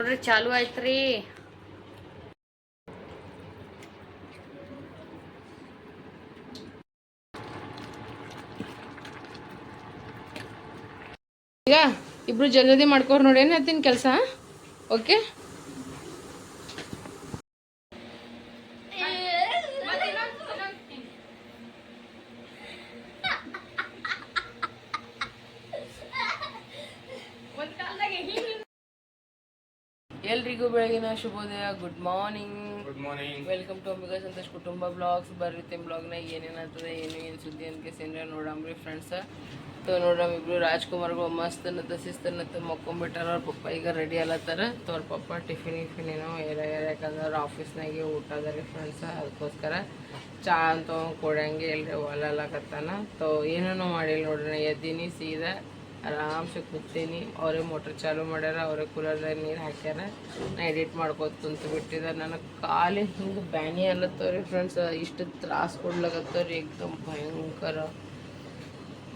ನೋಡ್ರಿ ಚಾಲು ಆಯ್ತ್ರಿ. ಈಗ ಇಬ್ರು ಜಲ್ದಿ ಮಾಡ್ಕೋರು ನೋಡಿ ಏನ್ ಹೇಳ್ತೀನಿ ಕೆಲಸ? ಓಕೆ ಬೆಳಗಿನ ಶುಭೋದಯ. Good morning good morning welcome to Ambika Santosh ಕುಟುಂಬ ಬ್ಲಾಗ್ಸ್ ಬರ್ರಿ ಬ್ಲಾಗ್ನಾಗ ಏನೇನಾಗ್ತದೆ ಏನು ಏನು ಸುದ್ದಿ ಅಂತ ಸೇನ್ರ ನೋಡಮ್ರಿ ಫ್ರೆಂಡ್ಸ್ ತೋ ನೋಡಮ್ ಇಬ್ರು ರಾಜ್ಕುಮಾರ್ಗಳು ಮಸ್ತ್ ನತ್ತ ಶಿಸ್ತನತ್ತ ಮಕ್ಕೊಂಬಿಟ್ಟಾರ. ಅವ್ರ ಪಪ್ಪ ಈಗ ರೆಡಿ ಅಲ್ಲತ್ತಾರ ತೋರ್ ಅವ್ರ ಪಪ್ಪ ಟಿಫಿನ್ ಗಿಫಿನ್ ಏನೋ ಏರ ಏರ ಯಾಕಂದ್ರೆ ಆಫೀಸ್ನಾಗೆ ಊಟ ಅದ ರೀ ಫ್ರೆಂಡ್ಸ್ ಅದಕ್ಕೋಸ್ಕರ ಚಾ ಅಂತ ಕೊಡಂಗೆ ಇಲ್ರಿ ಒಲಕತ್ತಾನ ತೋ ಏನೇನೋ ಮಾಡಿಲ್ಲ ನೋಡ್ರಿ ಎದ್ದೀನಿ ಸೀದಾ. ಆರಾಮ್ಸೆ ಕೂತೀನಿ ಅವರೇ ಮೋಟ್ರ್ ಚಾಲು ಮಾಡ್ಯಾರ, ಅವರೇ ಕೂಲರ್ದಾಗ ನೀರು ಹಾಕ್ಯಾರ. ನಾ ಎಡಿಟ್ ಮಾಡ್ಕೋತ ಕುಂತು ಬಿಟ್ಟಿದ ನನಗೆ ಕಾಲಿ ಹಿಂಗೆ ಬ್ಯಾನಿ ಅಲ್ಲತ್ತವ್ರಿ ಫ್ರೆಂಡ್ಸ್ ಇಷ್ಟು ತ್ರಾಸ ಕೊಡ್ಲಾಗತ್ತವ್ರಿ ಏಕ್ದಮ್ ಭಯಂಕರ.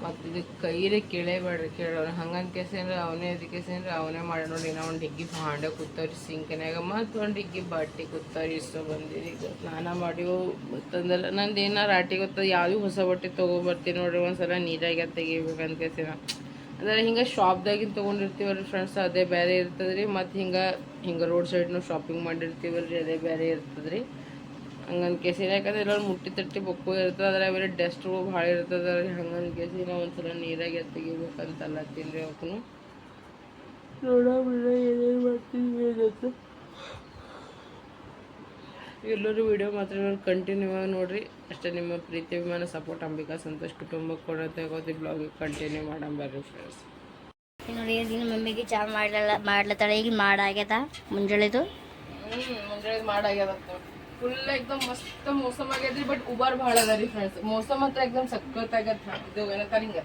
ಮತ್ತು ಇದು ಕೈಲೇ ಕೇಳೇಬೇಡ್ರಿ ಕೇಳೋರು. ಹಂಗನ್ ಕೇಸೇನ್ರಿ ಅವನೇ ಅದಕ್ಕೆ ಸೇನ್ರಿ, ಅವನೇ ಮಾಡಿ ನೋಡಿ. ನಾ ಒಂದು ಡಿಗ್ಗಿ ಭಾಂಡೆ ಕೂತವ್ರಿ ಸಿಂಕನ್ಯಾಗ. ಮತ್ತು ಒಂದು ಡಿಗ್ಗಿ ಬಟ್ಟೆ ಕೂತವ್ರಿ ಇಷ್ಟು ಬಂದಿರಿ ಈಗ ಸ್ನಾನ ಮಾಡಿವು ಮತ್ತಂದ್ರೆ ನಂದು ಏನಾರು ರಾಟಿ ಗೊತ್ತ, ಯಾವ್ದು ಹೊಸ ಬಟ್ಟೆ ತೊಗೊಬರ್ತೀನಿ ನೋಡ್ರಿ. ಒಂದ್ಸಲ ನೀರಾಗೆ ತೆಗಿಬೇಕಂತ ಕೇಸಿನ ಅಂದ್ರೆ ಹಿಂಗೆ ಶಾಪ್ದಾಗಿನ ರೀ ಫ್ರೆಂಡ್ಸ್ ಅದೇ ಬೇರೆ ಇರ್ತದೆ ರೀ ಮತ್ತು ಹಿಂಗೆ ಹಿಂಗೆ ರೋಡ್ ಸೈಡ್ನು ಶಾಪಿಂಗ್ ಮಾಡಿರ್ತೀವಲ್ರಿ, ಅದೇ ಬೇರೆ ಇರ್ತದೆ ರೀ ಹಂಗನ್ ಕೇಸಿನ ಯಾಕಂದ್ರೆ ಎಲ್ಲರೂ ಮುಟ್ಟಿ ತಟ್ಟಿ ಬೊಕ್ಕು ಇರ್ತದೆ ಅದ್ರ ಬೇರೆ ಡಸ್ಟ್ಗಳು ಭಾಳ ಇರ್ತದೆ ರೀ ಹಂಗನ್ ಕೇಸಿನ ಒಂದ್ಸಲ ನೀರಾಗೆ ತೆಗಿಬೇಕಂತಲ್ಲ ತಿನ್ರಿ ರೀ ಅವಕ್ಕೂ ನೋಡೋಣ ಏನೇನು ಮಾಡ್ತೀವಿ ಏನಂತ ಎಲ್ಲರೂ ವಿಡಿಯೋ ಮಾತ್ರ ಕಂಟಿನ್ಯೂ ಆಗಿ ನೋಡ್ರಿ. ಅಷ್ಟೇ ನಿಮ್ಮ ಪ್ರೀತಿ ಅಭಿಮಾನ ಸಪೋರ್ಟ್ ಅಂಬಿಕಾ ಸಂತೋಷ್ ಕುಟುಂಬಕ್ಕೆ ಕೊಡತ್ತೆ ಗೊತ್ತಿ ಬ್ಲಾಗಿಗೆ ಕಂಟಿನ್ಯೂ ಮಾಡೋಣ ಬರ್ರಿ ಫ್ರೆಂಡ್ಸ್ ನೋಡಿ ದಿನ ಮಮ್ಮಿಗೆ ಚಾ ಮಾಡಲ್ಲ ಮಾಡ್ಲತ್ತಾಳೆ. ಈಗ ಮಾಡಾಗ್ಯದ ಮುಂಜಾನೆದು ಹ್ಞೂ ಮುಂಜಾನೆ ಮಾಡಾಗ್ಯದ ಫುಲ್ ಎಕ್ದಮ್ ಮಸ್ತ್ ಮೋಸಮ್ ಆಗ್ಯದ್ರಿ ಬಟ್ ಉಬಾರ್ ಭಾಳ ಅದ ರೀ ಫ್ರೆಂಡ್ಸ್ ಮೋಸಮ್ ಹತ್ರ ಎಕ್ದಮ್ ಸಖತ್ ಆಗ್ಯದ ಇದು ಏನಂತಾರ ಹಿಂಗ?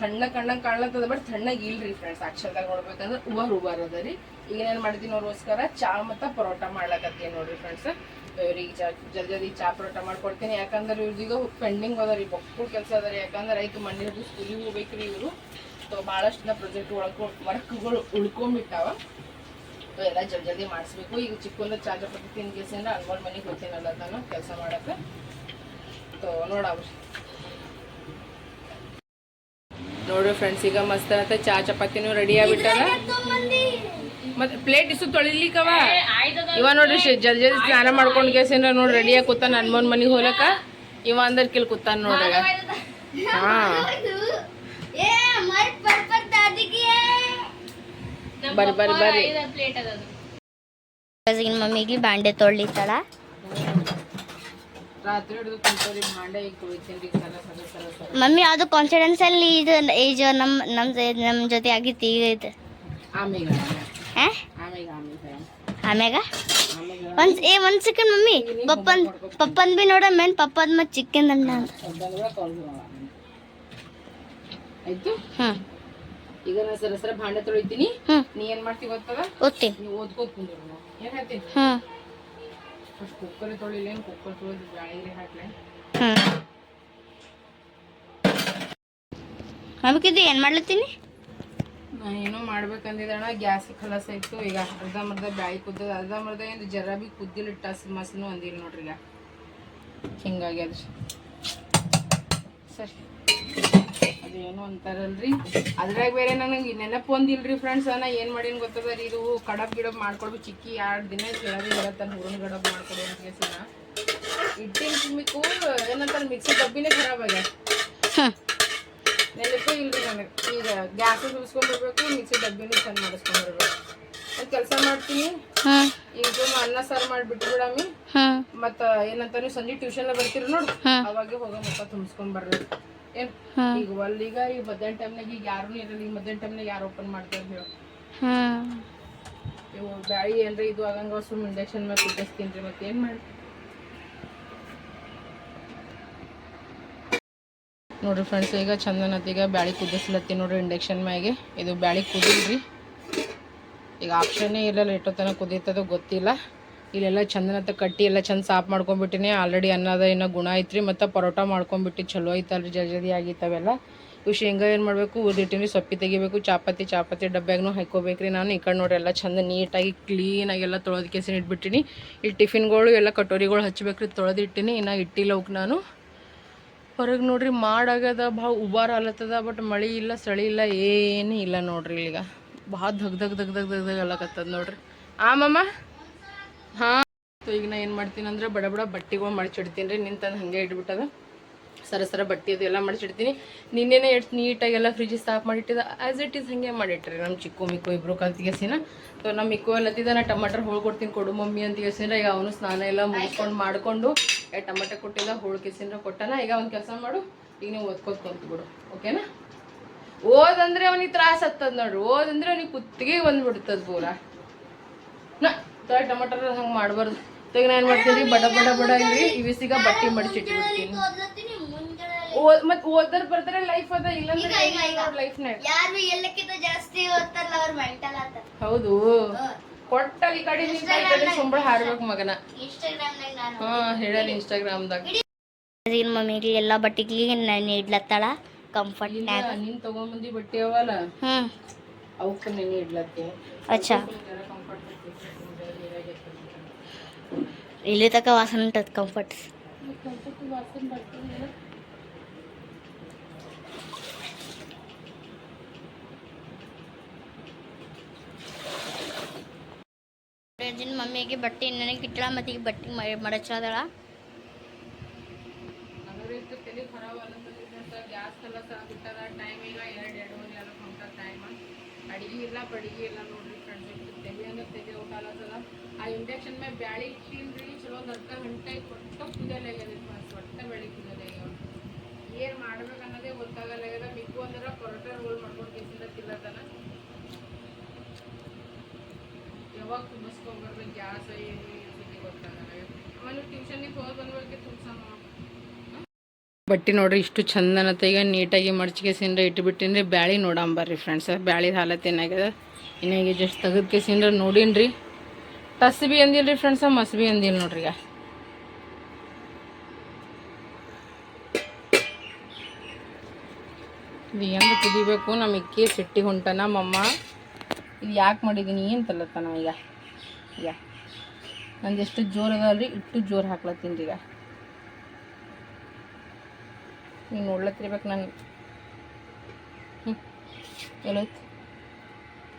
ತಣ್ಣಗೆ ಕಣ್ಣಂಗ್ ಕಾಣ್ಲತ್ತದ ಬಟ್ ತಣ್ಣಗೆ ಇಲ್ರಿ ಫ್ರೆಂಡ್ಸ್ ಅಕ್ಷರದಾಗ ನೋಡ್ಬೇಕಂದ್ರೆ ಉಬಾರ್ ಉಬಾರ್ ಅದ ರೀ. ಈಗ ಏನ್ ಮಾಡಿದೀನಿ ಅವ್ರಿಗೋಸ್ಕರ ಚಾ ಮತ್ತ ಪರೋಟ ಮಾಡ್ಲಕತ್ತೀನಿ ನೋಡ್ರಿ ಫ್ರೆಂಡ್ಸ್ ಇವ್ರಿಗೆ ಜಲ್ದಿ ಜಲ್ದಿ ಚಾ ಪರೋಟ ಮಾಡ್ಕೊಡ್ತೀನಿ. ಯಾಕಂದ್ರೆ ಇವ್ರದೀಗ ಪೆಂಡಿಂಗ್ ಅದ ರೀ ಬಕ್ಕುಳ ಕೆಲಸ ಅದ ರೀ. ಯಾಕಂದ್ರೆ ರೈತ ಮಣ್ಣಿನ ಸ್ಕೂಲಿಗೆ ಸ್ಕೂಲಿಗೆ ಹೋಗ್ಬೇಕ್ರಿ ಇವರು. ಸೊ ಭಾಳಷ್ಟು ಪ್ರೊಜೆಕ್ಟ್ ಒಳಗೆ ವರ್ಕ್ಗಳು ಉಳ್ಕೊಂಬಿಟ್ಟಾವ ಸೊ ಎಲ್ಲ ಜಲ್ದಿ ಜಲ್ದಿ ಮಾಡಿಸ್ಬೇಕು. ಈಗ ಚಿಕ್ಕಂದ ಚಾರ್ಜ್ ಪಟ್ಟಿ ಅಂದ್ರೆ ಅನ್ಮೋಲ್ ಮನೆಗೆ ಹೋಗ್ತೀನಲ್ಲ ನಾನು ಕೆಲಸ ಮಾಡಕ್ಕೆ ಸೊ ನೋಡವ. ನೋಡ್ರಿ ಫ್ರೆಂಡ್ಸ್ ಈಗ ಮಸ್ತ್ ಚಾ ಚಪಾತಿನೂ ರೆಡಿ ಆಗ್ಬಿಟ್ಟಾರ ಮತ್ತೆ ಪ್ಲೇಟ್ ಇಸು ತೊಳಿಲಿಕ್ಕವ? ಇವ ನೋಡ್ರಿ ಜಲ್ ಜಲ್ದಿ ಜಲ್ದಿ ಸ್ನಾನ ಮಾಡ್ಕೊಂಡು ಕೇಸಿಂದ್ರ ನೋಡ್ರಿ ರೆಡಿಯಾಗಿ ಆಗಿ ಕೂತಾನ ಹನುಮಾನ್ ಮನಿಗೆ ಹೋಲಕ ಇವ ಅಂದ್ರ ಕಿಲ್ ಕೂತಾನ ನೋಡ್ರಿ ಹಾ. ಬರ್ರಿ ಬರ್ರಿ ಬರ್ರಿ. ಈಗಿನ ಮಮ್ಮಿಗೆ ಬಾಂಡೆ ತೊಳಿತಾಳ ಮಮ್ಮಿ ಅದು ಕಾನ್ಫಿಡೆನ್ಸ್ ಅಲ್ಲಿ ಇದು ಏಜ್ ನಮ್ ನಮ್ ಜೊ- ನಮ್ ಜೊತೆ ಆಗಿತ್ತು ಈಗ ಇದು ಆಮೇಲೆ ಆಮ್ಯಾಗ? ಒಂದು ಏ ಒಂದ್ ಸೆಕೆಂಡ್ ಮಮ್ಮಿ. ಪಪ್ಪನ್ ಪಪ್ಪನ್ ಬಿ ನೋಡ ಮೇನ್ ಪಪ್ಪದ ಮತ್ ಚಿಕ್ಕನ್ ಅಣ್ಣ ಅಂತ ಆಯ್ತು? ಈಗ ನಾ ಸರ ಸರ ಭಾಂಡೆ ತೊಳಿತೀನಿ. ನೀ ಏನ್ ಮಾಡ್ತಿ ಗೊತ್ತದ? ಓದ್ತೀನಿ ನೀವು ಓದ್ಕೋತ ಕುಂದ್ರು. ಏನ್ ಹೇಳ್ತೀನಿ ಹ್ಮ್. ಫಸ್ಟ್ ಕುಕ್ಕರ್ ತೊಳಿಲೇನು ಕುಕ್ಕರ್ ತೊಳೆದು ಬ್ಯಾಳಿಗೆ ಹಾಕ್ಲೆ. ಹ್ಮ್. ಮಮ್ಮಿಕಿದ್ದು ಏನ್ ಮಾಡ್ಲತ್ತೀನಿ? ನಾ ಏನೋ ಮಾಡ್ಬೇಕಂದಿದ್ದಣ ಗ್ಯಾಸ್ ಕಲಸ ಇತ್ತು. ಈಗ ಅರ್ಧ ಮರ್ದ ಬ್ಯಾಳಿ ಕುದ್ದದ ಅರ್ಧ ಮರ್ದ ಏನು ಜರ ಬಿ ಕುದ್ದಿಲ್ಲ. ಟಸ್ ಮಸ್ನು ಅಂದಿಲ್ಲ ನೋಡ್ರಿ ಈಗ. ಹಿಂಗಾಗಿ ಅದು ಸರಿ. ಅದೇನು ಅಂತಾರಲ್ರಿ. ಅದ್ರಾಗ ಬೇರೆ ನನಗೆ ನೆನಪು ಒಂದಿಲ್ರಿ ಫ್ರೆಂಡ್ಸ್ ನಾ ಏನು ಮಾಡೀನಿ ಗೊತ್ತದ ರೀ? ಇದು ಕಡಬ್ ಗಿಡಬ್ ಮಾಡ್ಕೊಡ್ಬೇಕು ಚಿಕ್ಕಿ ಎರಡು ದಿನ ಕೇಳೋದು ಇರತ್ತಾನ ಹೂರಣ ಗಡಬ್ ಮಾಡ್ಕೊಡು ಅಂತ ಕೇಸಿನ ಇಟ್ಟಿನ ತುಂಬಿಕ್ಕು ಏನಂತಾರೆ, ಮಿಕ್ಸಿ ಡಬ್ಬಿನೇ ಖರಾಬ್ ಆಗ್ಯಾವ ನೆನಪು ಇಲ್ರಿ ನನಗೆ. ಈಗ ಗ್ಯಾಸ್ ತುಂಬಿಸ್ಕೊಂಡ್ಬರ್ಬೇಕು ಮಿಕ್ಸಿ ಡಬ್ಬಿನೂ ಚೆಂದ ಮಾಡಿಸ್ಕೊಂಡ್ಬಿಡ್ಬೇಕು ಒಂದು ಕೆಲಸ ಮಾಡ್ತೀನಿ. ಈಗ ಅನ್ನ ಸಾರು ಮಾಡಿಬಿಟ್ಟು ಬಿಡಮಿ ಮತ್ತ ಏನಂತ ನೀವು ಸಂಜೆ ಟ್ಯೂಷನ್ ಬರ್ತೀರಿ ನೋಡು. ಅವಾಗೆ ಹೋಗೋ ಮಕ್ಕ ತುಂಬಿಸ್ಕೊಂಡ್ ಬರ್ರಿ ಏನು. ಈಗ ಒಲ್ಲೀಗ ಈಗ ಮಧ್ಯಾಹ್ನ ಟೈಮ್ನಾಗ ಈಗ ಯಾರೂ ಇರಲ್ಲ. ಈಗ ಮಧ್ಯಾಹ್ನ ಟೈಮ್ನಾಗ ಯಾರು ಓಪನ್ ಮಾಡ್ತಾರೆ ಹೇಳು. ಇವು ಬ್ಯಾಳಿ ಏನ್ರಿ ಇದು ಆಗಂಗ ಸುಮ್ ಇಂಡಕ್ಷನ್ ಮೇಲೆ ಕುಟ್ಟಿಸ್ತೀನಿ ರೀ ಮತ್ತೆ ಏನು ಮಾಡಿ ನೋಡ್ರಿ ಫ್ರೆಂಡ್ಸ್ ಈಗ ಚಂದನತ್ತೀಗ ಬ್ಯಾಳಿ ಕುದಿಸ್ಲತ್ತಿ ನೋಡ್ರಿ ಇಂಡಕ್ಷನ್ ಮ್ಯಾಗೆ. ಇದು ಬ್ಯಾಳಿ ಕುದಿಲ್ರಿ. ಈಗ ಆಪ್ಷನ್ನೇ ಇರಲಿಲ್ಲ ಎಷ್ಟೋ ತನಕ ಕುದೀತದೋ ಗೊತ್ತಿಲ್ಲ. ಇಲ್ಲೆಲ್ಲ ಚಂದನತ್ತ ಕಟ್ಟಿ ಎಲ್ಲ ಚಂದ ಸಾಫ್ ಮಾಡ್ಕೊಂಡ್ಬಿಟ್ಟಿನಿ. ಆಲ್ರೆಡಿ ಅನ್ನದ ಏನೋ ಗುಣ ಐತ್ರಿ, ಮತ್ತು ಪರೋಟ ಮಾಡ್ಕೊಂಬಿಟ್ಟು ಚಲೋ ಐತಲ್ರಿ ಜಲ್ದಿ ಜಲ್ದಿ ಆಗಿತ್ತವೆಲ್ಲ. ಇವು ಶೇಂಗಾ ಏನು ಮಾಡಬೇಕು? ಉದಿಟ್ಟಿನಿ ಸೊಪ್ಪಿ ತೆಗಿಬೇಕು ಚಾಪತ್ತಿ ಚಾಪಾತಿ ಡಬ್ಬ್ಯಾಗೂ ಹಾಕೋಬೇಕ್ರಿ ನಾನು. ಈ ಕಡೆ ನೋಡಿ ಎಲ್ಲ ಚಂದ ನೀಟಾಗಿ ಕ್ಲೀನಾಗಿ ಎಲ್ಲ ತೊಳೆದ ಕೆಸಿನ ಇಟ್ಬಿಟ್ಟಿನಿ. ಇಲ್ಲಿ ಟಿಫಿನ್ಗಳು ಎಲ್ಲ ಕಟೋರಿಗಳು ಹಚ್ಚಬೇಕ್ರಿ ತೊಳೆದಿಟ್ಟಿನಿ ಇನ್ನು ಇಟ್ಟಿಲ್ಲ ಅವಕ್ಕೆ ನಾನು. ಹೊರಗೆ ನೋಡ್ರಿ ಮಾಡಾಗದ ಭಾಳ ಉಬಾರ ಆಲತ್ತದ ಬಟ್ ಮಳೆ ಇಲ್ಲ, ಸಳಿ ಇಲ್ಲ, ಏನು ಇಲ್ಲ ನೋಡ್ರಿ ಈಗ ಭಾಳ ಧಗ್ ಧಗ್ ಧಗ್ ಧಗ್ ಧಗ್ ಧಗ್ ಅಲ್ಲಕತ್ತದ ನೋಡ್ರಿ. ಆಮಮ್ಮ ಹಾಂ. ಈಗ ನಾ ಏನು ಮಾಡ್ತೀನಿ ಅಂದ್ರೆ ಬಡ ಬಡ ಬಟ್ಟೆಗಳು ಮಡಚಿಡ್ತೀನಿ ರೀ ನಿಂತಂದು ಹಾಗೆ ಇಟ್ಬಿಟ್ಟದ. ಸರ ಸರ ಬಟ್ಟೆ ಅದು ಎಲ್ಲ ಮಡಚಿಡ್ತೀನಿ. ನಿನ್ನೆನೇ ಎಷ್ಟು ನೀಟಾಗಿ ಎಲ್ಲ ಫ್ರಿಜ್ ಸಾಫ್ ಮಾಡಿಟ್ಟಿದ ಆ್ಯಸ್ ಇಟ್ ಈಸ್ ಹಾಗೆ ಮಾಡಿಟ್ರಿ ನಮ್ಮ ಚಿಕ್ಕು ಮಿಕ್ಕು ಇಬ್ರು ಕಲ್ತಿಗೆಸಿನ ಸೊ ನಮ್ಮ ಮಿಕ್ಕು ಎಲ್ಲತ್ತಿದ ನಾ ಟಮಾಟರ್ ಹೋಳ್ಕೊಡ್ತೀನಿ ಕೊಡು ಮಮ್ಮಿ ಅಂತ ಈಗ ಅವನು ಸ್ನಾನ ಎಲ್ಲ ಮುಗಿಸ್ಕೊಂಡು ಮಾಡಿಕೊಂಡು ಟಮಾಟೆ ಕೊಟ್ಟಿಲ್ಲ ಹೋಳು ಕಿಸಿನ್ರ ಕೊಟ್ಟನ. ಈಗ ಒಂದು ಕೆಲಸ ಮಾಡು. ಈಗ ನೀವು ಓದ್ಕೋತ ಕುಂತ್ಬಿಡು ಓಕೆನಾ? ಓದಂದ್ರೆ ಅವನಿಗೆ ತ್ರಾಸ ಹತ್ತದ ನೋಡ್ರಿ. ಓದಂದ್ರೆ ಅವನಿಗೆ ಕುತ್ತಿಗೆ ಬಂದ್ಬಿಡ್ತದ ಪೂರ. ನಾ ತೊಳೆ ಟಮಾಟರ್ ಹಂಗೆ ಮಾಡಬಾರ್ದು. ಈಗ ನಾನು ಏನು ಮಾಡ್ತೀನಿ ಬಡ ಬಡ ಬಡ ಇಲ್ರಿ ಇವಿಸಿಗ ಬಟ್ಟೆ ಮಡಿಚಿಟ್ಬಿಡ್ತೀನಿ ಓದ್ ಮತ್ತೆ ಓದರ್ ಬರ್ತಾರೆ ಲೈಫ್ ಅದ ಇಲ್ಲಂದ್ರೆ ಲೈಫ್ ಜಾಸ್ತಿ ಓದ್ತಾರಲ್ಲ ಅವ್ರ ಮೆಂಟಲ್ ಆತ ಹೌದು. ಕೊಟ್ಟಲ್ಲಿ ಈ ಕಡೆ ನಿಂತ ಈ ಕಡೆ ಸುಂಬಳ ಹಾಡ್ಬೇಕು ಮಗನ. ಇನ್ಸ್ಟಾಗ್ರಾಮ್ನಾಗ ನಾನು ಹಾ ಏನು ಇನ್ಸ್ಟಾಗ್ರಾಮ್ದಾಗ ಮಮ್ಮಿಗೆ ಎಲ್ಲ ಬಟ್ಟೆಗಳಿಗೆ ನಾನು ಇಡ್ಲತ್ತಾಳ? ಕಂಫರ್ಟ್ ನೀನ್ ತಗೊಂಬಂದಿ ಬಟ್ಟೆ ಅವಲ್ಲ ಹ್ಮ್. ಅವಕ್ಕ ನೀನು ಇಡ್ಲತ್ತೀನಿ ಅಚ್ಚಾ. ಇಲ್ಲಿ ತಕ ವಾಸನೆ ಉಂಟದ ಕಂಫರ್ಟ್ ದಿನ ಮಮ್ಮಿಗೆ ಬಟ್ಟೆ, ನನಗೆ ಕಿಟ್ಟಳ ಮತ್ತೆ ಬಟ್ಟೆ ಮಡಚಾದಳ ಗ್ಯಾಸ್ ಎಲ್ಲ ಸಹ ಬಿಟ್ಟದ ಎರಡು ಟೈಮ್ ಅಡಿಗೆ ಇಲ್ಲ ಬಡಿಗೆ ಇಲ್ಲ ನೋಡ್ರಿ ಫ್ರೆಂಡ್ಸ್ ತಲೆ ಅಂದ್ರೆ ಊಟ ಅಲ್ಲತ್ತದ ಆ ಇಂಡಕ್ಷನ್ ಮೇಲೆ ಬ್ಯಾಳಿ ಇಟ್ಟಿನ್ರಿ ಚಲೋ ಒಂದು ಅರ್ಧ ಕೊಟ್ಟು ಕುದಲೆ ಫ್ರೆಂಡ್ಸ್ ಒಟ್ಟ ಬೆಳಿ ಆಗ್ಯಾವ ಏನು ಮಾಡ್ಬೇಕು ಅನ್ನೋದೇ ಗೊತ್ತಾಗಲ್ಲ ಮಿಕ್ಕು ಅಂದ್ರೆ ಪರೋಟ ಯಾವಾಗ ತುಂಬಿಸ್ಕೊಂಡ್ಬರ್ಬೇಕು ಗ್ಯಾಸ್ ಏನು ಏನು ಗೊತ್ತಾಗಲ್ಲ ಆಮೇಲೆ ಟ್ಯೂಷನ್ಗೆ ಹೋಗಿ ಬಂದ್ಬೇಕು ತುಂಬಿಸೋಣ ಬಟ್ಟೆ ನೋಡ್ರಿ, ಇಷ್ಟು ಚಂದನತ್ತ ಈಗ ನೀಟಾಗಿ ಮಡ್ಚಿಗೆಸಿಂದ ಇಟ್ಬಿಟ್ಟಿನ್ರಿ, ಬ್ಯಾಳಿ ನೋಡಂಬರ್ರಿ ಫ್ರೆಂಡ್ಸ್ ಬ್ಯಾಳಿದ ಹಾಲತ್ ಏನಾಗ್ಯದ ಇನ್ನಾಗಿ ಜಸ್ಟ್ ತೆಗೆದ ಕೇಸಿಂದ ಟಸ್ ತಸ್ಬಿ ಅಂದಿಲ್ರಿ ಫ್ರೆಂಡ್ಸ ಮಸ್ಬಿ ಅಂದಿಲ್ಲ ನೋಡ್ರಿ ಈಗ. ಇದು ಹೆಂಗೆ ಕುದಿಬೇಕು? ಇಕ್ಕಿ ಸಿಟ್ಟಿ ಹೊಂಟನ ಮಮ್ಮ. ಇದು ಯಾಕೆ ಮಾಡಿದ್ದೀನಿ ಅಂತಲ್ಲತ್ತನ ಈಗ. ಈಗ. ನಂದು ಎಷ್ಟು ಜೋರು ಅದಲ್ರಿ ಇಟ್ಟು ಜೋರು ಹಾಕ್ಲತ್ತೀನಿ ರೀ ಈಗ. ನೀವು ನೋಡ್ಲತ್ತಿರ್ಬೇಕು ನಾನು. ಹ್ಞೂ ಎಲ್ಲೋಯ್ತು?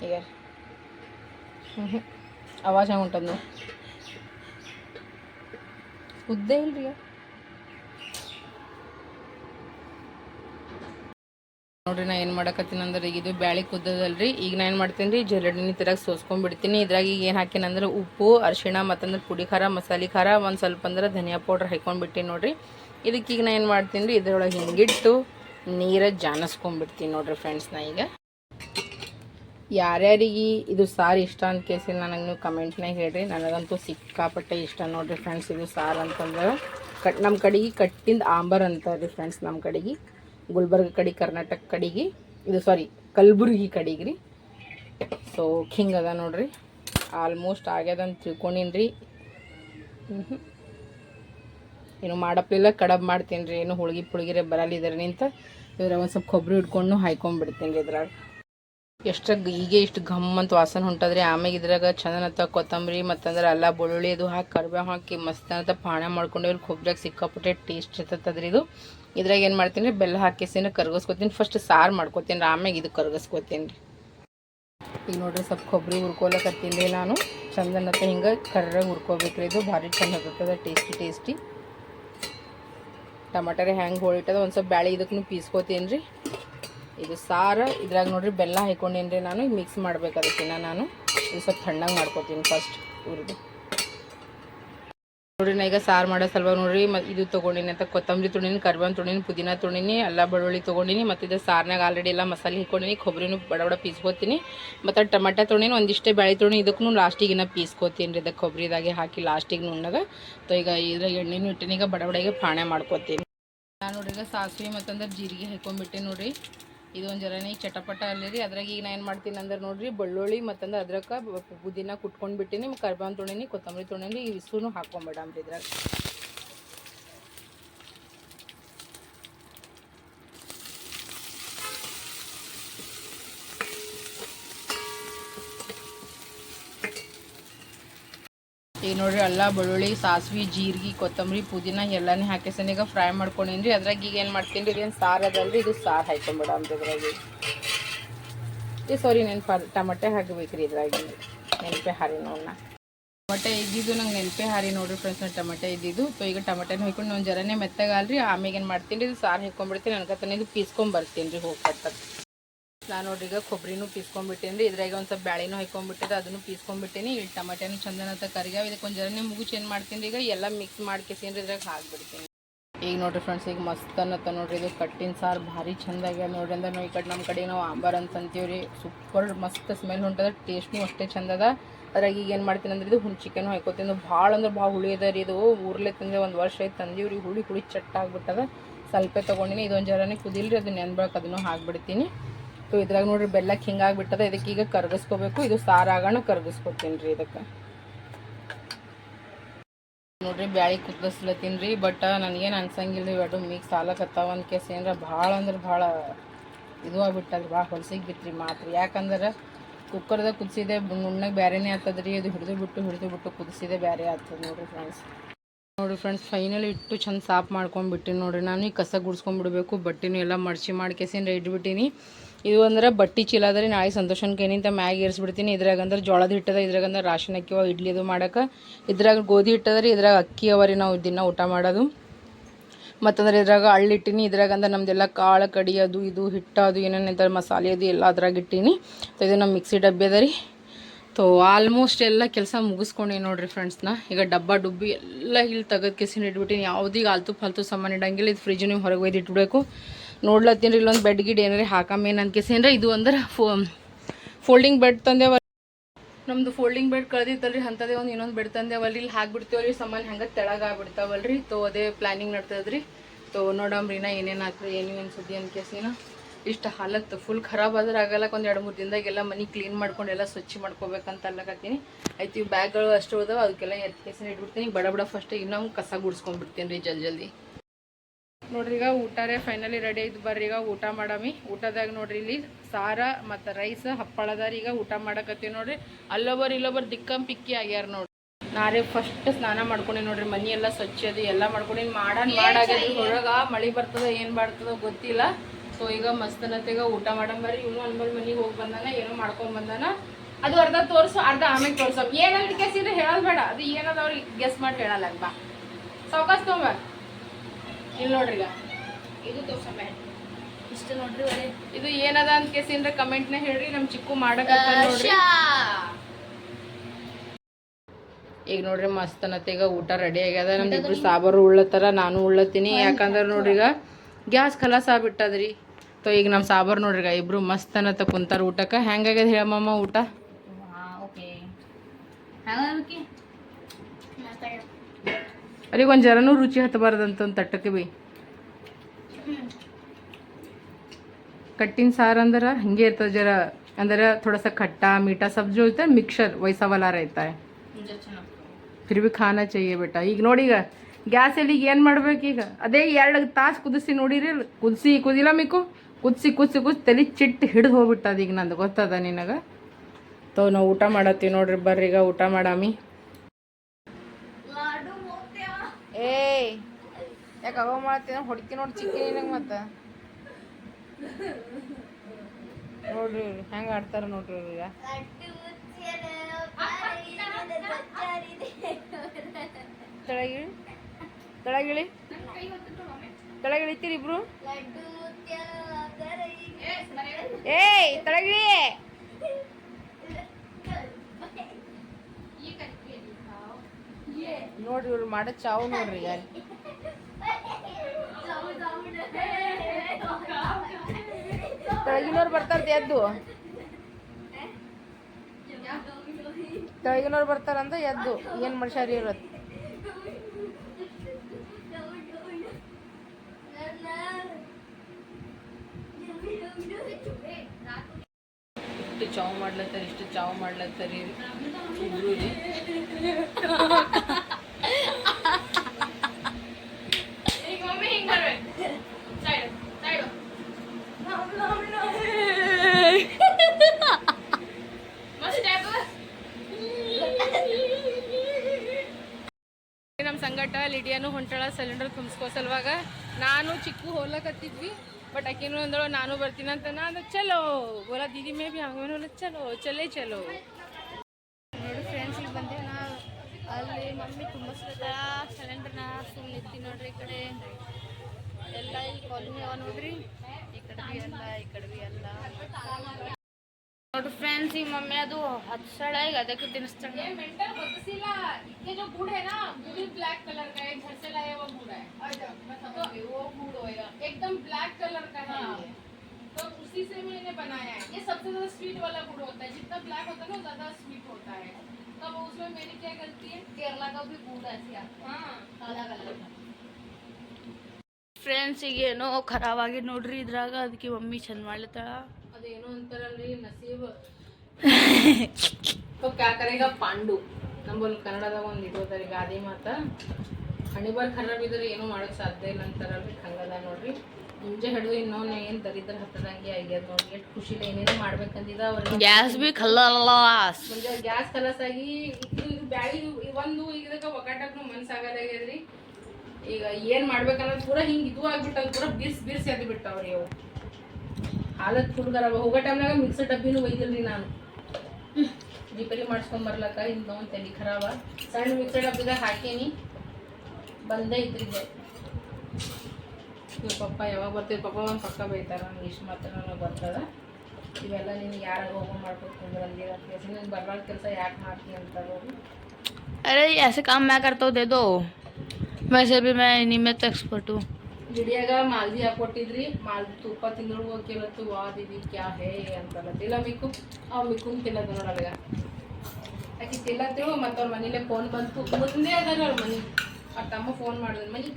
ಈಗ ಹ್ಞೂ ಹ್ಞೂ ಆವಾಜ್ ಹಂಗೆ ಉಂಟದ ನೋಡಿ. ಉದ್ದೇ ಇಲ್ರಿ ನೋಡ್ರಿ, ನಾ ಏನು ಮಾಡಕತ್ತೀನಿ ಅಂದ್ರೆ ಈಗ ಇದು ಬ್ಯಾಳಿ ಕುದ್ದದಲ್ರಿ. ಈಗ ನಾ ಏನು ಮಾಡ್ತೀನಿ ರೀ, ಜರಡಿನಿ ತಿರಾಗ ಸೋಸ್ಕೊಂಡ್ಬಿಡ್ತೀನಿ ಇದ್ರಾಗ ಈಗ ಏನು ಹಾಕಿನ ಅಂದ್ರೆ ಉಪ್ಪು, ಅರಿಶಿಣ ಮತ್ತಂದ್ರೆ ಪುಡಿ ಖಾರ, ಮಸಾಲೆ ಖಾರ, ಒಂದು ಸ್ವಲ್ಪ ಅಂದ್ರೆ ಧನಿಯಾ ಪೌಡ್ರ್ ಹಾಕೊಂಡ್ಬಿಟ್ಟಿನಿ ನೋಡಿರಿ. ಇದಕ್ಕೆ ಈಗ ನಾ ಏನು ಮಾಡ್ತೀನಿ ರೀ, ಇದ್ರೊಳಗೆ ಹಿಂಗಿಟ್ಟು ನೀರ ಜಾನಸ್ಕೊಂಡ್ಬಿಡ್ತೀನಿ ನೋಡ್ರಿ ಫ್ರೆಂಡ್ಸ್ ನಾ ಈಗ. ಯಾರ್ಯಾರಿಗೆ ಇದು ಸಾರು ಇಷ್ಟ ಅಂತ ಕೇಸಿ ನನಗೆ ನೀವು ಕಮೆಂಟ್ನಾಗ ಹೇಳ್ರಿ. ನನಗಂತೂ ಸಿಕ್ಕಾಪಟ್ಟೆ ಇಷ್ಟ ನೋಡ್ರಿ ಫ್ರೆಂಡ್ಸ್ ಇದು ಸಾರು ಅಂತಂದ್ರೆ. ಕಟ್ ನಮ್ಮ ಕಡೆಗೆ ಕಟ್ಟಿಂದ ಆಂಬರ್ ಅಂತಾರೆ ಫ್ರೆಂಡ್ಸ್ ನಮ್ಮ ಕಡೆಗೆ. ಗುಲ್ಬರ್ಗ ಕಡೆ, ಕರ್ನಾಟಕ ಕಡೆಗೆ, ಇದು ಸಾರಿ ಕಲಬುರ್ಗಿ ಕಡೆಗೆ ರೀ ಸೊ ಹಿಂಗೆ ಅದ ನೋಡ್ರಿ. ಆಲ್ಮೋಸ್ಟ್ ಆಗ್ಯದ ಅಂತ ತಿಳ್ಕೊಂಡಿನಿ ರೀ ಏನು ಮಾಡಪ್ಲಿಲ್ಲ, ಕಡಬ್ ಮಾಡ್ತೀನಿ ರೀ ಏನು ಹೋಳ್ಗೆ ಪುಳ್ಗಿರೆ ಬರಲ್ಲ ಇದ್ರ ನಿಂತ. ಇದ್ರ ಒಂದು ಸ್ವಲ್ಪ ಕೊಬ್ಬರಿ ಹಿಡ್ಕೊಂಡು ಹಾಯ್ಕೊಂಡ್ಬಿಡ್ತೀನಿ ರೀ ಇದ್ರಾಗ. ಎಷ್ಟ ಈಗ ಇಷ್ಟು ಘಮ್ ಅಂತ ವಾಸನೆ ಹೊಂಟದ್ರಿ. ಆಮ್ಯಾಗ ಇದ್ರಾಗ ಚಂದನತ್ತ ಕೊತ್ತಂಬರಿ, ಮತ್ತಂದ್ರೆ ಅಲ್ಲ ಬೆಳ್ಳುಳ್ಳಿ ಅದು ಹಾಕಿ, ಕರ್ಬೇವು ಹಾಕಿ ಮಸ್ತ್ ಅಂತ ಪಾಣ ಮಾಡ್ಕೊಂಡೇವ್ರಿ ಕೊಬ್ಬರಿಯಾಗ ಸಿಕ್ಕಾಪಟ್ಟೆ ಟೇಸ್ಟ್ ಇರ್ತದ್ರಿ ಇದು. ಇದ್ರಾಗ ಏನು ಮಾಡ್ತೀನಿ ರೀ, ಬೆಲ್ಲ ಹಾಕಿಸಿನ ಕರ್ಗಿಸ್ಕೊತೀನಿ. ಫಸ್ಟ್ ಸಾರು ಮಾಡ್ಕೊತೀನಿ ರೀ, ಆಮ್ಯಾಗ ಇದು ಕರ್ಗಿಸ್ಕೊತೀನಿ ರೀ. ಈಗ ನೋಡ್ರಿ ಸ್ವಲ್ಪ ಕೊಬ್ಬರಿ ಹುರ್ಕೊಲಕತ್ತೀನಿ ನಾನು. ಚಂದನತ್ತ ಹಿಂಗೆ ಕರ್ರಾಗ ಹುರ್ಕೋಬೇಕ್ರಿ ಇದು. ಭಾರಿ ಚೆಂದ ಆಗ್ತದೆ ಟೇಸ್ಟಿ ಟೇಸ್ಟಿ. ಟಮಾಟರೆ ಹೆಂಗೆ ಹೋಳಿಟ್ಟದ ಒಂದು ಸ್ವಲ್ಪ ಬ್ಯಾಳಿ ಇದಕ್ಕೂ ಪೀಸ್ಕೋತೀನಿ ರೀ. ಇದು ಸಾರು, ಇದ್ರಾಗ ನೋಡ್ರಿ ಬೆಲ್ಲ ಹಾಕೊಂಡೇನಿ ರೀ ನಾನು. ಮಿಕ್ಸ್ ಮಾಡ್ಬೇಕು ಅದಕ್ಕಿನ್ನ ನಾನು. ಇದು ಸ್ವಲ್ಪ ತಣ್ಣಗೆ ಮಾಡ್ಕೊತೀನಿ ಫಸ್ಟ್ ಹುರಿದು. ನೋಡ್ರಿ, ನಾ ಈಗ ಸಾರು ಮಾಡೋ ಸಲುವಾಗಿ ನೋಡ್ರಿ, ಮ ಇದು ತೊಗೊಂಡಿನಿ ಅಂತ ಕೊತ್ತಂಬರಿ ತೊಗೊಂಡಿನಿ ಕರ್ಬೇವಿನ ತುಣಿನಿ, ಪುದೀನ ತೊಗೊಂಡಿನಿ ಎಲ್ಲ ಬೆಳ್ಳುಳ್ಳಿ ತೊಗೊಂಡಿನಿ, ಮತ್ತು ಇದು ಸಾರ್ನಾಗ ಆಲ್ರೆಡಿ ಎಲ್ಲ ಮಸಾಲೆ ಹಿಕ್ಕೊಂಡಿನಿ ಕೊಬ್ಬರಿನು ಬಡ ಬಡ ಪೀಸ್ಕೋತೀನಿ, ಮತ್ತು ಟಮಾಟ ತೊಗೊಂಡಿನಿ ಒಂದಿಷ್ಟೇ ಬ್ಯಾಳಿ ತುಣಿ ಇದಕ್ಕೂ ಲಾಸ್ಟಿಗೆ ಇನ್ನ ಪೀಸ್ಕೋತೀನಿ ರೀ ಇದಕ್ಕೆ ಕೊಬ್ಬರಿದಾಗೆ ಹಾಕಿ ಲಾಸ್ಟಿಗೆ ನುಣ್ಣಗೆ. ಸೊ ಈಗ ಇದ್ರ ಎಣ್ಣೆನೂ ಇಟ್ಟಿನಿ, ಈಗ ಬಡ ಬಡಗೆ ಪಾಣೆ ಮಾಡ್ಕೋತೀನಿ. ನಾನು ನೋಡ್ರಿ, ಈಗ ಸಾಸಿವೆ ಮತ್ತಂದ್ರೆ ಜೀರಿಗೆ ಹಾಕೊಂಡ್ಬಿಟ್ಟೆ ನೋಡ್ರಿ. ಇದು ಒಂದು ಜರನೇ ಚಟಪಟ ಅಲ್ಲಿ ರೀ ಅದ್ರಾಗ ಈಗ ನಾ ಏನು ಮಾಡ್ತೀನಿ ಅಂದ್ರೆ ನೋಡ್ರಿ, ಬೆಳ್ಳುಳ್ಳಿ ಮತ್ತಂದ್ರೆ ಅದ್ರಕ್ಕೆ ಪುದೀನ ಕುಟ್ಕೊಂಡು ಬಿಟ್ಟಿನಿ ಕೊತ್ತಂಬರಿ ತೊಗೊಂಡಿನಿ ಕೊತ್ತಂಬರಿ ತೊಗೊಂಡಿನಿ ಹಾಕೊಂಬೇಡ ಅಂತ ಇದ್ರಾಗ. ಈಗ ನೋಡ್ರಿ ಅಲ್ಲ, ಬೆಳ್ಳುಳ್ಳಿ, ಸಾಸ್ವಿ, ಜೀರಿಗೆ, ಕೊತ್ತಂಬರಿ, ಪುದೀನ ಎಲ್ಲಾನೇ ಹಾಕಿಸನ್ ಈಗ ಫ್ರೈ ರೀ ಅದ್ರಾಗ ಈಗ ಏನು ಮಾಡ್ತೀನಿ ರೀ ಇದೇನು ಸಾರು ಅದಲ್ರಿ? ಇದು ಸಾರು ಹಾಕೊಂಬಿಡ ಅಂತ ಇದ್ರಾಗ ಈ ಸಾರಿ ನೆನ್ಪ ಟಮಟೆ ಹಾಕಬೇಕ್ರಿ ಇದ್ರಾಗ ನೆನಪೆ ಹಾರಿ ನೋಡೋಣ ಟಮಟೆ ಇದ್ದಿದ್ದು ನಂಗೆ ನೆನಪೆ ಹಾರಿ ನೋಡ್ರಿ ಫ್ರೆಂಡ್ಸ್ ನಾನು ಟಮಟೆ ಇದ್ದಿದ್ದು. ಸೊ ಈಗ ಟಮಟೆನ ಹೊಯ್ಕೊಂಡು ನಾನು ಜರನೇ ಮೆತ್ತಗಾಲ್ರಿ. ಆಮೇಲೆ ಏನು ಮಾಡ್ತೀನಿ ರೀ ಇದು ಸಾರು ಹಾಕೊಂಡ್ಬಿಡ್ತೀನಿ ಅನ್ಕತಾನೆ ಇದು ಪೀಸ್ಕೊಂಬರ್ತೀನಿ ರೀ ಹೋಗ್ಕತ್ತ ನಾನು ನೋಡ್ರಿ ಈಗ ಕೊಬ್ಬರಿನೂ ಪೀಸ್ಕೊಂಡ್ಬಿಟ್ಟೇನಿ ಇದ್ರಾಗ ಒಂದು ಸ್ವಲ್ಪ ಬ್ಯಾಳಿನೂ ಹಾಕೊಂಡ್ಬಿಟ್ಟಿದೆ ಅದನ್ನು ಪೀಸ್ಕೊಂಡ್ಬಿಟ್ಟೇನಿ. ಇಲ್ಲಿ ಟಮಾಟೆನೂ ಚಂದನಂತ ಕರಿಗಾವ ಇದಕ್ಕೆ ಒಂದು ಜರನೇ ಮುಗು ಚೇಂಜ್ ಮಾಡ್ತೀನಿ ರೀ ಈಗ. ಎಲ್ಲ ಮಿಕ್ಸ್ ಮಾಡ್ಕೇಸೀನಿ ರೀ ಇದ್ರಾಗ ಹಾಕ್ಬಿಡ್ತೀನಿ. ಈಗ ನೋಡ್ರಿ ಫ್ರೆಂಡ್ಸ್ ಈಗ ಮಸ್ತ್ ಅನ್ನತ್ತ ನೋಡ್ರಿ ಇದು. ಕಟ್ಟಿನ ಸಾರು ಭಾರಿ ಚಂದ ಆಗ್ಯದ ನೋಡ್ರಿ ಅಂದ್ರೆ ನಾವು ಈ ಕಡೆ ನಮ್ಮ ಕಡೆ ನಾವು ಆಂಬಾರ್ ಅಂತ ಅಂತೀವಿ ರೀ. ಸೂಪರ್ ಮಸ್ತ್ ಸ್ಮೆಲ್ ಹೊಂಟದ ಟೇಸ್ಟ್ನು ಅಷ್ಟೇ ಚಂದದ ಅದ. ಅದ್ರಾಗ ಈಗ ಏನು ಮಾಡ್ತೀನಿ ಅಂದ್ರೆ ಇದು ಹುಣ್ ಚಿಕನ್ ಹಾಕೋತೀನಿ ಭಾಳ ಅಂದ್ರೆ ಭಾಳ ಹುಳಿ ಅದ ರೀ ಇದು. ಊರ್ಲೆ ತಂದೆ ಒಂದು ವರ್ಷ ಆಯ್ತು ತಂದೀವಿ ರೀ. ಹುಳಿ ಹುಳಿ ಚಟ್ಟ ಆಗ್ಬಿಟ್ಟದ. ಸ್ವಲ್ಪ ತೊಗೊಂಡಿನಿ, ಇದೊಂದು ಜರನೇ ಕುದಿಲ್ರಿ ಅದು ನೆನ್ಬಳಕ್ಕೆ ಅದನ್ನು ಹಾಕ್ಬಿಡ್ತೀನಿ. ಸೊ ಇದ್ರಾಗ ನೋಡ್ರಿ ಬೆಲ್ಲಕ್ಕೆ ಹಿಂಗಾಗ್ಬಿಟ್ಟದ ಇದಕ್ಕೆ ಈಗ ಕರ್ಗಿಸ್ಕೋಬೇಕು. ಇದು ಸಾರಾಗಣ ಕರ್ಗಿಸ್ಕೊತೀನಿ ರೀ ಇದಕ್ಕೆ. ನೋಡ್ರಿ ಬ್ಯಾಳಿ ಕುದಿಸ್ಲತ್ತೀನಿ ರೀ, ಬಟ್ ನನಗೇನು ಅನ್ಸಂಗಿಲ್ಲ ರೀ ಎರಡು ಮಿಕ್ಸ್ ಆಲಕತ್ತಾವ ಒಂದು ಕೇಸ್ ಏನಾರ ಭಾಳ ಅಂದ್ರೆ ಭಾಳ ಇದು ಆಗ್ಬಿಟ್ಟಲ್ರಿ ಭಾಳ ಹೊಲ್ಸಿಗೆ ಬಿಟ್ಟ್ರಿ ಮಾತ್ರ. ಯಾಕಂದ್ರೆ ಕುಕ್ಕರ್ದಾಗ ಕುದಿಸಿದೆ, ನುಣ್ಣಗೆ ಬೇರೆನೇ ಆಗ್ತದ ರೀ ಅದು ಹಿಡಿದು ಬಿಟ್ಟು ಹಿಡಿದು ಬಿಟ್ಟು ಕುದಿಸಿದೆ ಬೇರೆ ಆಗ್ತದೆ ನೋಡ್ರಿ ಫ್ರೆಂಡ್ಸ್ ನೋಡಿ ಫ್ರೆಂಡ್ಸ್ ಫೈನಲ್ ಇಟ್ಟು ಚಂದ ಸಾಫ್ ಮಾಡ್ಕೊಂಡ್ಬಿಟ್ಟಿನಿ ನೋಡ್ರಿ. ನಾನು ಈ ಕಸ ಗುಡ್ಸ್ಕೊಂಡ್ಬಿಡ್ಬೇಕು ಬಟ್ಟೆನೂ ಎಲ್ಲ ಮಡ್ಚಿ ಮಾಡ್ಕೇಸಿಂದ ಇಟ್ಬಿಟ್ಟಿನಿ. ಇದು ಅಂದ್ರೆ ಬಟ್ಟಿ ಚೀಲ ಅದ ರೀ. ನಾಳೆ ಸಂತೋಷನ್ಗೆ ಏನಿಂತ ಮ್ಯಾಗ ಏರಿಸ್ಬಿಡ್ತೀನಿ. ಇದ್ರಾಗ ಅಂದ್ರೆ ಜೋಳದ ಹಿಟ್ಟದ, ಇದ್ರಾಗ ಅಂದ್ರೆ ರಾಶನ್ ಅಕ್ಕಿ ಅವ ಇಡ್ಲಿ ಅದು ಮಾಡಕ್ಕೆ ಇದ್ರಾಗ ಗೋಧಿ ಹಿಟ್ಟದ ರೀ, ಇದ್ರಾಗ ಅಕ್ಕಿ ಅವ ರೀ ನಾವು ದಿನ ಊಟ ಮಾಡೋದು. ಮತ್ತಂದ್ರೆ ಇದ್ರಾಗ ಅಳ್ಳಿಟ್ಟಿನಿ ಇದ್ರಾಗ ಅಂದ್ರೆ ನಮ್ದೆಲ್ಲ ಕಾಳು ಕಡಿ ಅದು, ಇದು, ಹಿಟ್ಟು ಅದು, ಏನೇನು ಮಸಾಲೆ ಅದು ಎಲ್ಲ ಅದ್ರಾಗ ಇಟ್ಟೀನಿ. ಇದು ನಮ್ಮ ಮಿಕ್ಸಿ ಡಬ್ಬಿ ಅದ ರೀ. ತೋ ಆಲ್ಮೋಸ್ಟ್ ಎಲ್ಲ ಕೆಲಸ ಮುಗಿಸ್ಕೊಂಡೀನಿ ನೋಡ್ರಿ ಫ್ರೆಂಡ್ಸ್ನ ಈಗ ಡಬ್ಬ, ಡುಬ್ಬಿ ಎಲ್ಲ ಇಲ್ಲಿ ತೆಗೆದು ಕೆಸಿನ ಇಟ್ಬಿಟ್ಟಿನಿ. ಯಾವ್ದೀಗ ಆಲ್ತು ಫಾಲ್ತು ಸಾಮಾನು ಇಡಂಗಿಲ್ಲ. ಇದು ಫ್ರಿಜ್ ನೀವು ಹೊರಗೆ ಒಯ್ದು ಇಟ್ಬಿಡಬೇಕು. ನೋಡ್ಲತ್ತೀನಿ ಇಲ್ಲೊಂದು ಬೆಡ್ ಗಿಡ್ ಏನಾರ ಹಾಕಮೇನು ಅನ್ಕೇಸೇನ್ರ ಇದು ಅಂದ್ರೆ ಫೋ ಫೋಲ್ಡಿಂಗ್ ಬೆಡ್ ತಂದೇವ ನಮ್ದು ಫೋಲ್ಡಿಂಗ್ ಬೆಡ್ ಕಳ್ದಿತ್ತಲ್ರಿ ಅಂಥದೇ ಒಂದು ಇನ್ನೊಂದು ಬೆಡ್ ತಂದೆವಲ್ರಿ ಇಲ್ಲಿ ಹಾಕ್ಬಿಡ್ತೀವಲ್ರಿ ಸಾಮಾನು ಹಂಗೆ ತೆಳಗ ಆಗ್ಬಿಡ್ತಾವಲ್ರಿ ತೋ ಅದೇ ಪ್ಲಾನಿಂಗ್ ನಡ್ತದ್ರಿ. ತೋ ನೋಡಮ್ರಿ ನಾ ಏನೇನು ಹಾಕ್ರಿ, ಏನು ಏನು ಸುದ್ದಿ ಅನ್ಕೇಸಿನ ಇಷ್ಟು ಹಾಲತ್ತು ಫುಲ್ ಖರಾಬ್ ಆದ್ರೆ ಆಗಲ್ಲ, ಒಂದು ಎರಡು ಮೂರು ದಿನದಾಗೆಲ್ಲ ಮನೆ ಕ್ಲೀನ್ ಮಾಡ್ಕೊಂಡು ಎಲ್ಲ ಸ್ವಚ್ಛ ಮಾಡ್ಕೋಬೇಕಂತ ಅಲ್ಲಕತ್ತೀನಿ ಆಯ್ತು ಇವು ಬ್ಯಾಗ್ಗಳು ಅಷ್ಟು ಉಳ್ದಾವ, ಅದಕ್ಕೆಲ್ಲ ಎತ್ಕೇಸಿನ ಇಟ್ಬಿಡ್ತೀನಿ. ಬಡ ಬಡ ಫಸ್ಟ್ ಇನ್ನೊಂದು ಕಸ ಗುಡ್ಸ್ಕೊಂಡ್ಬಿಡ್ತೀನಿ ರೀ, ಜಲ್ದಿ ಜಲ್ದಿ. ನೋಡ್ರಿ ಈಗ ಊಟರೇ ಫೈನಲಿ ರೆಡಿ ಆಯ್ತು ಬರ್ರಿ ಈಗ ಊಟ ಮಾಡಮಿ. ಊಟದಾಗ ನೋಡ್ರಿ ಇಲ್ಲಿ ಸಾರ ಮತ್ತು ರೈಸ್ ಹಪ್ಪಳದಾರ ಈಗ ಊಟ ಮಾಡಕತ್ತೀವಿ ನೋಡ್ರಿ. ಅಲ್ಲೊಬ್ಬರು ಇಲ್ಲೊಬ್ಬರು ದಿಕ್ಕಂ ಪಿಕ್ಕಿ ಆಗ್ಯಾರ ನೋಡ್ರಿ. ನಾರೇ ಫಸ್ಟ್ ಸ್ನಾನ ಮಾಡ್ಕೊಂಡಿ ನೋಡ್ರಿ ಮನಿ ಎಲ್ಲ ಸ್ವಚ್ಛ ಅದು ಎಲ್ಲ ಮಾಡ್ಕೊಂಡಿ ಮಾಡನ್ ಮಾಡಾಗ್ಯದ ಹೊರಗ ಮಳಿ ಬರ್ತದ ಏನ್ ಬರ್ತದೋ ಗೊತ್ತಿಲ್ಲ. ಸೊ ಈಗ ಮಸ್ತನತೆಗ ಊಟ ಮಾಡಂಬರ್ರಿ ಇವನು ಅನ್ಬಲ್ ಮನಿಗೆ ಹೋಗಿ ಬಂದಾನ ಏನೋ ಮಾಡ್ಕೊಂಡ್ ಬಂದಾನ. ಅದು ಅರ್ಧ ತೋರ್ಸು ಅರ್ಧ ಆಮೇಲೆ ತೋರಿಸೋ ಏನಂತ ಕೇಸಿದ್ರೆ ಹೇಳಲ್ ಬೇಡ ಅದು ಏನದ ಅವ್ರಿಗೆ ಗೆಸ್ ಮಾಡಿ ಹೇಳಲ್ಲ ಬಾ. ಸಾವಕಾಶ ತೊಗೊಂಬ. ಇಲ್ಲಿ ನೋಡ್ರಿ ಈಗ. ಇದು ತೋರ್ಸಮ್ಮ. ಇಷ್ಟು ನೋಡ್ರಿ ಬರೀ ಇದು ಏನದ ಅಂತ ಕೇಸಿಂದ್ರ ಕಮೆಂಟ್ನ ಹೇಳ್ರಿ ನಮ್ಮ ಚಿಕ್ಕು ಮಾಡಕತ್ತ ನೋಡ್ರಿ. ಈಗ ನೋಡ್ರಿ ಈಗ ಊಟ ರೆಡಿ ಆಗ್ಯದ. ನಮ್ದಿಬ್ರು ಸಾಬಾರು ಉಳ್ಳತ್ತಾರ ನಾನು ಉಳ್ಳತ್ತೀನಿ. ಯಾಕಂದ್ರೆ ನೋಡ್ರಿ ಈಗ ಗ್ಯಾಸ್ ಖಲಾಸ್ ಆಗ್ಬಿಟ್ಟದ್ರಿ ತೊ ಈಗ ನಮ್ಮ ಸಾಬಾರು ನೋಡ್ರಿ ಈಗ ಇಬ್ರು ಅನ್ನತ್ತ ಕುಂತಾರ ಊಟಕ್ಕೆ. ಹೆಂಗಾಗ್ಯದ ಹೇಳಮ್ಮ ಊಟ? ಅಲ್ಲಿಗೆ ಒಂದು ಜರನೂ ರುಚಿ ಹತ್ತಬಾರ್ದಂತ ಒಂದು ತಟ್ಟಕ್ಕೆ ಬಿ ಕಟ್ಟಿನ ಸಾರು ಅಂದ್ರೆ ಹಿಂಗೆ ಇರ್ತದೆ ಜರ ಅಂದ್ರೆ थोड़ा सा खट्टा मीठा सब जो होता है मिक्सर वैसा वाला रहता है फिर भी खाना चाहिए बेटा ಈಗ ನೋಡಿ ಈಗ ಗ್ಯಾಸ್ ಅಲ್ಲಿ ಈಗ ಏನು ಮಾಡ್ಬೇಕು ಈಗ ಅದೇ ಎರಡು ತಾಸು ಕುದಿಸಿ ನೋಡಿರಿ ಕುದಿಸಿ ಕುದಿಲ್ಲ ಮಿಕ್ಕು ಕುದಿಸಿ ಕುದಿಸಿ ಕುದಿಸಿ ತಲೆ ಚಿಟ್ಟು ಹಿಡಿದು ಹೋಗ್ಬಿಟ್ಟದ ಈಗ ನಂದು ಗೊತ್ತದ ನಿನಗೆ ತೋ ನಾವು ಊಟ ಮಾಡತ್ತೀವಿ ನೋಡ್ರಿ ಬರ್ರಿ ಈಗ ಊಟ ಮಾಡಾಮಿ ಏಯ್ ಯಾಕೆ ಅವ ಮಾಡ್ತೀನಿ? ಹೊಡಿತೀನಿ ನೋಡಿ ಚಿಕ್ಕಿ ನಿನಗೆ ಮತ್ತೆ. ನೋಡ್ರಿ ಹೆಂಗೆ ಆಡ್ತಾರ ನೋಡ್ರಿ ಈಗ. ತೆಳಗಿಳಿ ತೆಳಗಿಳಿ ತೆಳಗಿಳಿತೀರಿ ಇಬ್ರು? ಏಯ್ ತೆಳಗಿಳಿ! ನೋಡ್ರಿ ಇವ್ರು ಮಾಡೋ ಚಾವು ನೋಡ್ರಿ ಯಾರು ತೆಳಗಿನವ್ರು ಬರ್ತಾರ ಎದ್ದು. ತೆಳಗಿನವ್ರು ಬರ್ತಾರಂದ್ರೆ ಎದ್ದು. ಏನು ಮನುಷ್ಯರಿ ಇರತ್ತೆ ಇಷ್ಟು ಚಾವು ಮಾಡ್ಲತ್ತಾರ, ಇಷ್ಟು ಚಾವು ಮಾಡ್ಲತ್ತಾರಿ. ಇಬ್ರು ರೀ ಲಿಡಿಯಾನು ಹೊಂಟಾಳ ಸಿಲಿಂಡರ್ ತುಂಬಿಸ್ಕೋ ಸಲುವಾಗ ನಾನು ಚಿಕ್ಕು ಹೋಗ್ಲಕತ್ತಿದ್ವಿ ಬಟ್ ಆಕಿನೂ ಅಂದಳು, ನಾನು ಬರ್ತೀನಿ ಅಂತ. ನಾನು, ಚಲೋ. ಬೋಲ ದೀದಿ, ಮೇ ಬಿ ಹಂಗೇನು ಚಲೋ, ಚಲೇ ಚಲೋ. ನೋಡಿ ಫ್ರೆಂಡ್ಸ್ ಇಲ್ಲಿ ಬಂದೆ ನಾ. ಅಲ್ಲಿ ಮಮ್ಮಿ ತುಂಬಿಸ್ಕೋತ ಸಿಲಿಂಡರ್ನ ಸುಮ್ಮನೆ ನಿಂತಿ ನೋಡ್ರಿ ಈ ಕಡೆ. ಎಲ್ಲ ಈ ಕಾಲೋನಿ ಅವ ನೋಡ್ರಿ. ಈ ಕಡೆ ಬಿ ಅಲ್ಲ, ಈ ಕಡೆ ಬಿ ನೋಡ್ರಿ ಫ್ರೆಂಡ್ಸ್ ಈ ಮಮ್ಮಿ ಅದು ಹತ್ಸಳ ಈಗ ಅದಕ್ಕೆ ತಿನ್ನಿಸ್ತಾಳೆ ये मेंटल बदसीला ये जो गुड़ है ना वो भी ब्लैक कलर का है घर से लाया हुआ गुड़ है तो वो गुड़ होएगा एकदम ब्लैक कलर का है ये। तो उसी से मैंने बनाया है ये सबसे ज्यादा स्वीट वाला गुड़ होता है जितना ब्लैक होता है ना वो ज्यादा स्वीट होता है तब उसमें मेरी क्या गलती है केरला का भी गुड़ ऐसे हाँ ಕಾಲ ಫ್ರೆಂಡ್ಸ್ ಈಗ ಏನೋ ಖರಾಬ್ ಆಗಿ ನೋಡ್ರಿ ಇದ್ರಾಗ ಅದಕ್ಕೆ ಮಮ್ಮಿ ಚಂದ ಮಾಡ್ಲತ್ತಾಳ ಅದೇನೋ ಅಂತಾರಲ್ರಿ ನಸೀಬ್ तो क्या करेगा ಪಾಂಡು ನಮ್ಮಲ್ಲಿ ಕನ್ನಡದಾಗ ಒಂದು ಇರೋದ್ರಿ ಗಾದಿ ಮಾತ ಹಣಿಬಾರ್ ಖರಾಬ್ ಇದ್ರೆ ಏನೂ ಮಾಡೋಕೆ ಸಾಧ್ಯ ಇಲ್ಲ ಅಂತಾರಲ್ರಿ ಹಂಗದ ನೋಡ್ರಿ ಮುಂಜೆ ಹಿಡಿದು ಇನ್ನೊಂದು ಏನು ದರಿದ್ರ ಹತ್ತದಂಗೆ ಆಗ್ಯದ ನೋಡ್ರಿ ಎಷ್ಟು ಖುಷಿಲಿ ಏನೇನೋ ಮಾಡ್ಬೇಕಂದಿದ ಅವ್ರಿಗೆ ಗ್ಯಾಸ್ ಬಿ ಖಲ್ಲಾಸ್ ಮುಂಜೆ ಗ್ಯಾಸ್ ಕಲಸ್ ಆಗಿ ಇದು ಇದು ಬ್ಯಾಳಿ ಇದು ಒಂದು ಈಗ ಇದಕ್ಕೆ ಒಗ್ಗಟ್ಟಕ್ಕೂ ಮನ್ಸಾಗದಾಗ್ಯದ್ರಿ ಈಗ ಏನು ಮಾಡ್ಬೇಕನ್ನೋದು ಪೂರ ಹಿಂಗೆ ಇದು ಆಗ್ಬಿಟ್ಟದ ಪೂರ ಬಿರ್ಸ್ ಬಿರ್ಸ್ ಎದ್ದು ಬಿಟ್ಟವ್ರಿ ಅವು ಹಾಲತ್ ಹುಡುಗರ ಹೋಗೋ ಟೈಮ್ನಾಗ ಮಿಕ್ಸರ್ ಡಬ್ಬಿನೂ ಒಯ್ದಿಲ್ರಿ ನಾನು ರಿಪೇರಿ ಮಾಡಿಸ್ಕೊಂಡ್ ಬರ್ಲಕ್ಕ ಇಂದ ಒಂದು ತಲೆ ಖರಾಬ ಸಣ್ಣ ಮಿಕ್ಸರ್ ಡಬ್ಬಿದಾಗ ಹಾಕೀನಿ ಬಂದೇ ಇದ್ರಿ ಇವ್ರ ಪಪ್ಪ ಯಾವಾಗ ಬರ್ತೀವಿ ಪಪ್ಪ ಒಂದು ಪಕ್ಕ ಬೈತಾರ ನಂಗೆ ಇಷ್ಟು ಮಾತ್ರ ನನಗೆ ಬರ್ತದ ಇವೆಲ್ಲ ನಿನ್ಗೆ ಯಾರು ಹೋಗೋ ಮಾಡ್ಬೇಕು ಕುಂದ್ರಂದಿರ ನಿನ್ಗೆ ಬರ್ಲಾರ್ದ ಕೆಲಸ ಯಾಕೆ ಮಾಡ್ತೀನಿ ಅಂತಾರ ಅವ್ರು अरे ऐसे काम मैं करता हूँ दे दो वैसे भी मैं इन्हीं में तो एक्सपर्ट हूँ ಗಿಡಿಯಾಗ ಮಾಲ್ದಿ ಹಾಕೊಟ್ಟಿದ್ರಿ ಮಾಲ್ದಿ ತುಪ್ಪ ತಿಂಗಳು ಕೇಳತ್ತು ವಾ ದಿದಿ ಕ್ಯಾ ಹೇ ಅಂತಲ್ಲ ತಿಲ್ಲ ಮಿಕ್ಕು ಅವ್ ಮಿಕ್ಕುನ್ ತಿನ್ನದ ನೋಡಲ್ಗ ಆಕಿ ತಿಲ್ಲತ್ತೇಳು ಮತ್ತು ಅವ್ರ ಮನೇಲೆ ಫೋನ್ ಬಂತು ಮುಂದೆ ಅದಾರ ಅವ್ರ ಮನೆ ಅವ್ರ ತಮ್ಮ ಫೋನ್ ಮಾಡಿದ್ರು ಮನೆ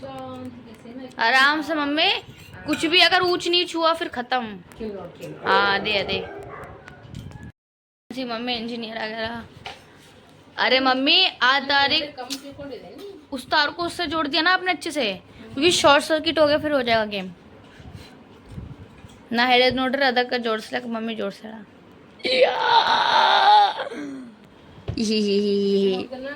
आराम से मम्मी कुछ भी अगर ऊंच नीच हुआ फिर खत्म ಕಿಲ್ ನೋಡ್ ಕಿಲ್ हाँ दे दे जी मम्मी इंजीनियर आ गया अरे मम्मी आज तारीख ಕಮ್ಮಿ ತಿಳ್ಕೊಂಡಿದೆ ನೀ उस तार को उससे जोड़ दिया ना आपने अच्छे से क्योंकि शॉर्ट सर्किट हो गया फिर हो जाएगा गेम ನಾ ಹೇಳಿದ್ ನೋಡ್ರಿ ಅದಕ್ಕೆ ಜೋಡಿಸ್ಲಕ್ಕ ಮಮ್ಮಿ ಜೋಡ್ಸ್ಯಾಳ ಅದನ್ನ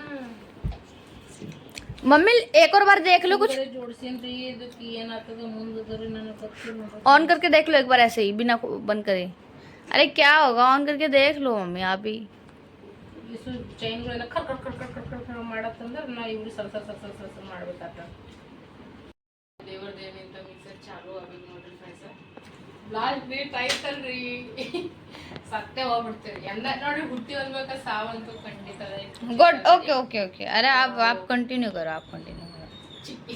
मम्मी एक और बार देख लो कुछ ಜೋಡ್ಸೇನ್ರಿ ಇದಕ್ಕೆ ಏನಾಗ್ತದ ಮುಂದದ್ರಿ ನನಗೆ ಗೊತ್ತಿಲ್ಲ ऑन करके देख लो एक बार ऐसे ही बिना को- बंद करे अरे क्या होगा ऑन करके देख लो मम्मी आप ही ಇಸು ಚೈನ್ಗಳನ್ನ ಕರ್ ಕರ್ ಕರ್ ಕರ್ ಕರ್ ಕರ್ ಕರ್ ಮಾಡತ್ತಂದ್ರೆ ನಾ ಇವ್ರು sir sir sir sir sir sir ಮಾಡ್ಬೇಕಾತ ದೇವ್ರ ದೇವಿಂತ ಮಿಕ್ಸರ್ ಚಾಲು ಆಗ್ಬೇಕು ನೋಡ್ರಿ ಫ್ರೆಂಡ್ಸ್ ಲಾಸ್ಟ್ ಡೇಟ್ ಆಯ್ತಲ್ರಿ ಸತ್ಯ ಹೋಗ್ಬಿಡ್ತೀವಿ ಎಂದ ನೋಡಿ ಹುಟ್ಟಿ ಹೋಗ್ಬೇಕ ಸಾವಂತೂ ಖಂಡಿತ ಅದ. गुड ओके ओके ओके अरे आप आप कंटिन्यू करो आप कंटिन्यू करो ಚಿಕ್ಕಿ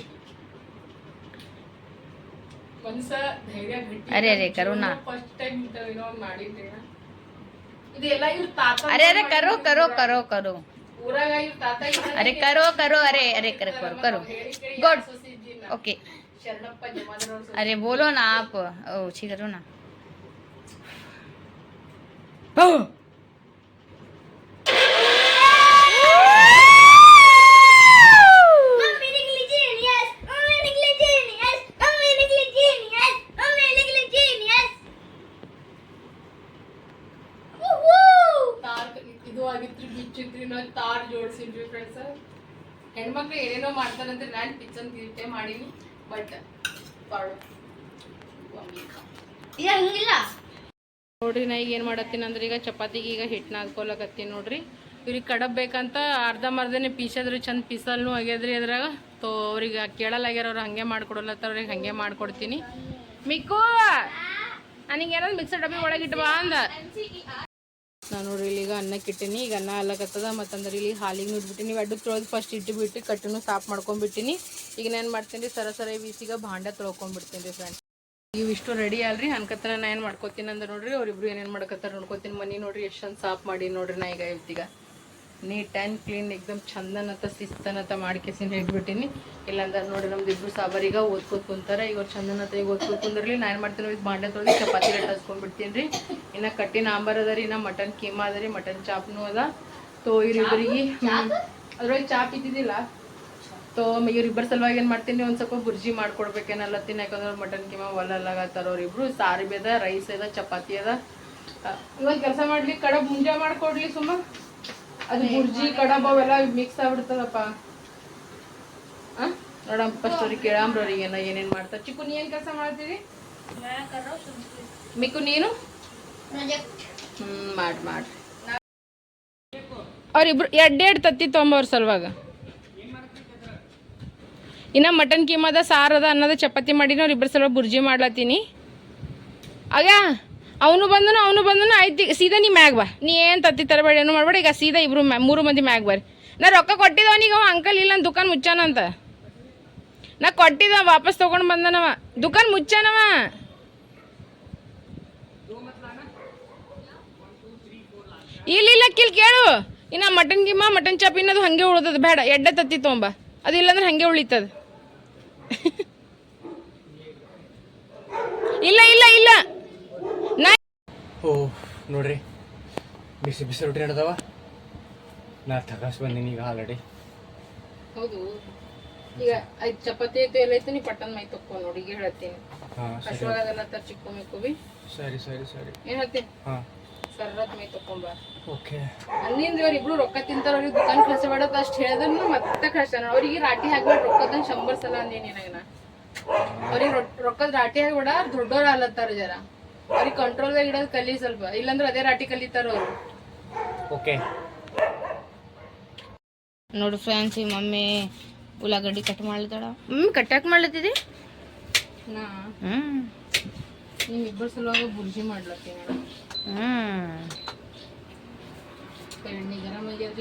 ಮನ್ಸ ಧೈರ್ಯ ಗಟ್ಟಿ ಅರೆ, ಅರೆ, ಕರುಣಾ. ಫಸ್ಟ್ ಟೈಮ್ ಇಂಥವೇನೋ ಒಂದ್ ಮಾಡಿದ್ರಿ ನಾ. ಇದೆಲ್ಲ ಇವ್ರ ತಾತ अरे अरे करो करो करो करो ಊರಾಗ ಇವ್ರ ತಾತ अरे करो करो अरे अरे करो करो करो ಗುಡ್ ओके ಶರಣಪ್ಪ ಜಮಾದಾರವ್ರ अरे बोलो ना आप। ओ करो ना। ನೋಡ್ರಿ ನಾ ಈಗ ಏನು ಮಾಡತ್ತೀನಿ ಅಂದ್ರೆ ಈಗ ಚಪಾತಿಗೆ ಈಗ ಹಿಟ್ಟು ನಾದ್ಕೊಲಕತ್ತೀನಿ ನೋಡ್ರಿ. ಇವ್ರಿಗೆ ಕಡಬೇಕಂತ ಬೇಕಂತ ಅರ್ಧ ಮರ್ಧನೆ ಪೀಸದ್ರಿ ಚಂದ ಪೀಸಲ್ನು ಆಗ್ಯದ್ರಿ ಅದ್ರಾಗ. ತೋ, ಅವ್ರಿಗೆ ಕೇಳಲಾಗ್ಯಾರ ಅವ್ರು ಹಂಗೆ ಮಾಡ್ಕೊಡಲತ್ತ ಅವ್ರಿಗೆ ಹಂಗೆ ಮಾಡ್ಕೊಡ್ತೀನಿ. ಮಿಕ್ಕು! ನನಗೆ ಏನಾದ್ರು ಮಿಕ್ಸರ್ ಡಬ್ಬಿ ಒಳಗೆ ಇಟ್ಟು ಬಾ ಅಂದ. ನಾನು ನೋಡ್ರಿ ಈಗ ಅನ್ನಕ್ಕೆ ಇಟ್ಟಿನಿ ಈಗ ಅನ್ನ ಅಲ್ಲಕತ್ತದ ಮತ್ತಂದ್ರೆ ಇಲ್ಲಿ ಹಾಲಿಗೆ ನುಡ್ಬಿಟ್ಟಿನಿ. ಅಡ್ಡು ತೊಳೆದು ಫಸ್ಟ್ ಇಟ್ಟು ಬಿಟ್ಟು ಕಟ್ಟಿನೂ ಸಾಫ್ ಮಾಡ್ಕೊಂಡ್ಬಿಟ್ಟಿನಿ. ಈಗ ನಾನು ಮಾಡ್ತೀನಿ ರೀ ಸರ ಸರ ಬೀಸಿಗೆ ಭಾಂಡೆ ತೊಳ್ಕೊಂಡ್ಬಿಡ್ತೀನಿ ರೀ ಫ್ರೆಂಡ್ಸ್ ಇವು ಇಷ್ಟು ರೆಡಿ ಅಲ್ರಿ? ಅನ್ಕತ್ತ ನಾ ಏನು ಮಾಡ್ಕೋತೀನಿ ಅಂದ್ರೆ ನೋಡ್ರಿ, ಅವ್ರಿಬ್ರು ಏನೇನು ಮಾಡ್ಕತ್ತಾರ ನೋಡ್ಕೋತೀನಿ. ಮನಿ ನೋಡ್ರಿ, ಎಷ್ಟು ಚಂದ ಸಾಫ್ ಮಾಡಿ ನೋಡ್ರಿ ನಾ ಈಗ ಇವತ್ತೀಗ. ನೀಟ್ ಆ್ಯಂಡ್ ಕ್ಲೀನ್ ಎಕ್ದಮ್ ಚಂದನತ, ಶಿಸ್ತನತ ಮಾಡ್ಕೇಸಿನ ಇಟ್ಬಿಟ್ಟಿನಿ ಇಲ್ಲಾಂದ್ರೆ ನೋಡ್ರಿ ನಮ್ದು ಇಬ್ರು ಸಾಬಾರೀಗ ಓದ್ಕೋತ ಕುಂತಾರ. ಈಗ ಅವ್ರು ಚಂದನತ ಈಗ ಓದ್ಕೋತ ಕುಂದ್ರಲಿ ನಾ ಏನು ಮಾಡ್ತೀನಿ ಇದು ಬಾಂಡೆ ತೊಳಿ ಚಪಾತಿ ಲಟ್ಟಿಸ್ಕೊಂಡ್ಬಿಡ್ತೀನಿ ರೀ ಇನ್ನು ಕಟ್ಟಿನ ಆಂಬಾರ್ ಅದ ರೀ, ಇನ್ನು ಮಟನ್ ಕೀಮಾ ಅದ ರೀ, ಮಟನ್ ಚಾಪ್ನು ಅದ. ತೋ ಇವ್ರಿಬ್ರಿಗೆ ಅದ್ರೊಳಗೆ ಚಾಪ್ ಇದ್ದಿದ್ದಿಲ್ಲ? ತೋ ಇವ್ರಿಬ್ಬರ ಸಲುವಾಗಿ ಏನು ಮಾಡ್ತೀನಿ, ಒಂದು ಸ್ವಲ್ಪ ಬುರ್ಜಿ ಮಾಡ್ಕೊಡ್ಬೇಕೇನಲ್ಲತ್ತೀನಿ ಯಾಕಂದ್ರೆ ಮಟನ್ ಕೀಮಾ ಒಲ್ಲಲ್ಲಾಗತ್ತಾರ ಅವ್ರಿಬ್ರು ಸಾರು ಬಿ ಅದ ರೈಸ್ ಅದ ಚಪಾತಿ ಅದ ಇವತ್ತು ಕೆಲಸ ಮಾಡ್ಲಿ, ಕಡಬ್ ಮುಂಜಾ ಮಾಡ್ಕೊಡ್ಲಿ ಸುಮ್ಮ. ಅದು ಬುರ್ಜಿ, ಕಡಬ್ ಅವೆಲ್ಲ ಮಿಕ್ಸ್ ಆಗ್ಬಿಡ್ತದಪ್ಪ ನೋಡಮ್ ಫಸ್ಟ್ ಅವ್ರಿಗೆ ಕೇಳಂಬ್ರ ಅವ್ರಿಗೆ ಏನೋ ಏನೇನು ಮಾಡ್ತಾರೆ. ಚಿಕ್ಕು, ನೀ ಏನು ಕೆಲಸ ಮಾಡ್ತೀವಿ ಮಿಕ್ಕು, ನೀನು? ಪ್ರಾಜೆಕ್ಟ್ ಹ್ಞೂ ಮಾಡಿ ಮಾಡಿ. ಅವ್ರಿಬ್ರು ಎರಡೆರಡು ತತ್ತಿ ತೊಗೊಂಬವ್ರ ಸಲುವಾಗ. ಇನ್ನ ಮಟನ್ ಕೀಮದ ಸಾರದ ಅನ್ನದ ಚಪಾತಿ ಮಾಡಿ ನಾವು ಇಬ್ಬರು ಸಲ ಬುರ್ಜಿ ಮಾಡ್ಲತ್ತೀನಿ. ಆಗ ಅವನು ಬಂದನು ಅವನು ಬಂದನು, ಆಯ್ತು, ಸೀದಾ ನೀ ಮ್ಯಾಗ ಬಾ. ನೀ ಏನು ತತ್ತಿ ತರಬೇಡ, ಏನು ಮಾಡಬೇಡ, ಈಗ ಸೀದಾ ಇಬ್ಬರು ಮೂರು ಮಂದಿ ಮ್ಯಾಗ ಬರ್ರಿ. ನಾ ರೊಕ್ಕ ಕೊಟ್ಟಿದ್ದವನಿಗೆ ಅವ ಅಂಕಲ್ ಇಲ್ಲ ನನ್ನ ದುಕಾನ್ ಮುಚ್ಚಾನಂತ ನಾ ಕೊಟ್ಟಿದ್ದ ವಾಪಸ್ ತೊಗೊಂಡು ಬಂದನವ ದುಕಾನ್ ಮುಚ್ಚಾನವ ಇಲ್ಲ ಇಲ್ಲ, ಕಿಲ್ ಕೇಳು. ಇನ್ನ ಮಟನ್ ಗಿಮ್ಮ ಮಟನ್ ಚಾಪ್ ಇನ್ನದು ಹಂಗೆ ಉಳ್ದದ. ಬೇಡ, ಎಡ್ಡ ತತ್ತಿ ತೊಗೊಂಬ ಅದು ಇಲ್ಲಾಂದ್ರೆ ಹಂಗೆ ಉಳಿತದ. ಇಲ್ಲ ಇಲ್ಲ ಇಲ್ಲ. ನಾ ಓ ನೋಡ್ರಿ ಬಿಸಿ ಬಿಸಿ ರೊಟ್ಟಿ ನಡೆದವ. ನಾ ತಗಾಸ್ ಬಂದೀನಿ ಈಗ ಆಲ್ರೆಡಿ ಹೌದು. ಈಗ ಐದು ಚಪಾತಿ ಐತೆ ಎಲ್ಲ ಐತೆ ನೀ ಪಟ್ಟನ್ ಮೈ ತಕ್ಕೋ ನೋಡಿ ಈಗ ಹೇಳ್ತೀನಿ. ಹಾಂ ಸರಿ. ಅಶ್ವಾಗದೆಲ್ಲ ತರ್ಚಿಕ್ಕೊಮ್ಮೆ ಸರಿ ಸರಿ ಸರಿ. ಏನ್ ಹೇಳ್ತೀನಿ ಹಾಂ. ಸರ್ರತ್ ಮೈ ತಕೊಂಬ ಓಕೆ. ಅಲ್ಲಿಂದ ಇವ್ರು ಇಬ್ರು ರೊಕ್ಕ ತಿಂತಾರ ಅವ್ರಿಗೆ ದುಕಾನ್ ಕಳ್ಸಬೇಡ ಅಷ್ಟು ಹೇಳಿದ್ರು ಮತ್ತೆ ಕಳ್ಸಾನ ಅವ್ರಿಗೆ ರಾಟಿ ಹಾಕ್ಬೇಡ ರೊಕ್ಕದ ಶಂಬರ್ ಸಲ ಅಂದೇನಿ ಅವ್ರಿಗೆ ರೊಕ್ಕದ ರಾಟಿ ಹಾಕ್ಬೇಡ ದೊಡ್ಡವ್ರ ಅಲ್ಲತ್ತಾರ ಜರ. ಅವ್ರಿಗೆ ಕಂಟ್ರೋಲ್ದಾಗ ಇಡೋದು ಕಲಿ ಸ್ವಲ್ಪ. ಇಲ್ಲಾಂದ್ರೆ ಅದೇ ರಾಟಿ ಕಲಿತಾರ ಅವ್ರು. ಓಕೆ. ನೋಡು ಫ್ರೆಂಡ್ಸ್ ಈ ಮಮ್ಮಿ ಉಳ್ಳಾಗಡ್ಡಿ ಕಟ್ ಮಾಡ್ಲತ್ತಾಳ. ಮಮ್ಮಿ ಕಟ್ಟಾಕ್ ಮಾಡ್ಲತ್ತಿದಿ? ನಾ? ಹ್ಮ್. ನಿಮ್ ಇಬ್ಬರ ಸಲುವಾಗ ಬುರ್ಜಿ ಮಾಡ್ಲತ್ತೀನಿ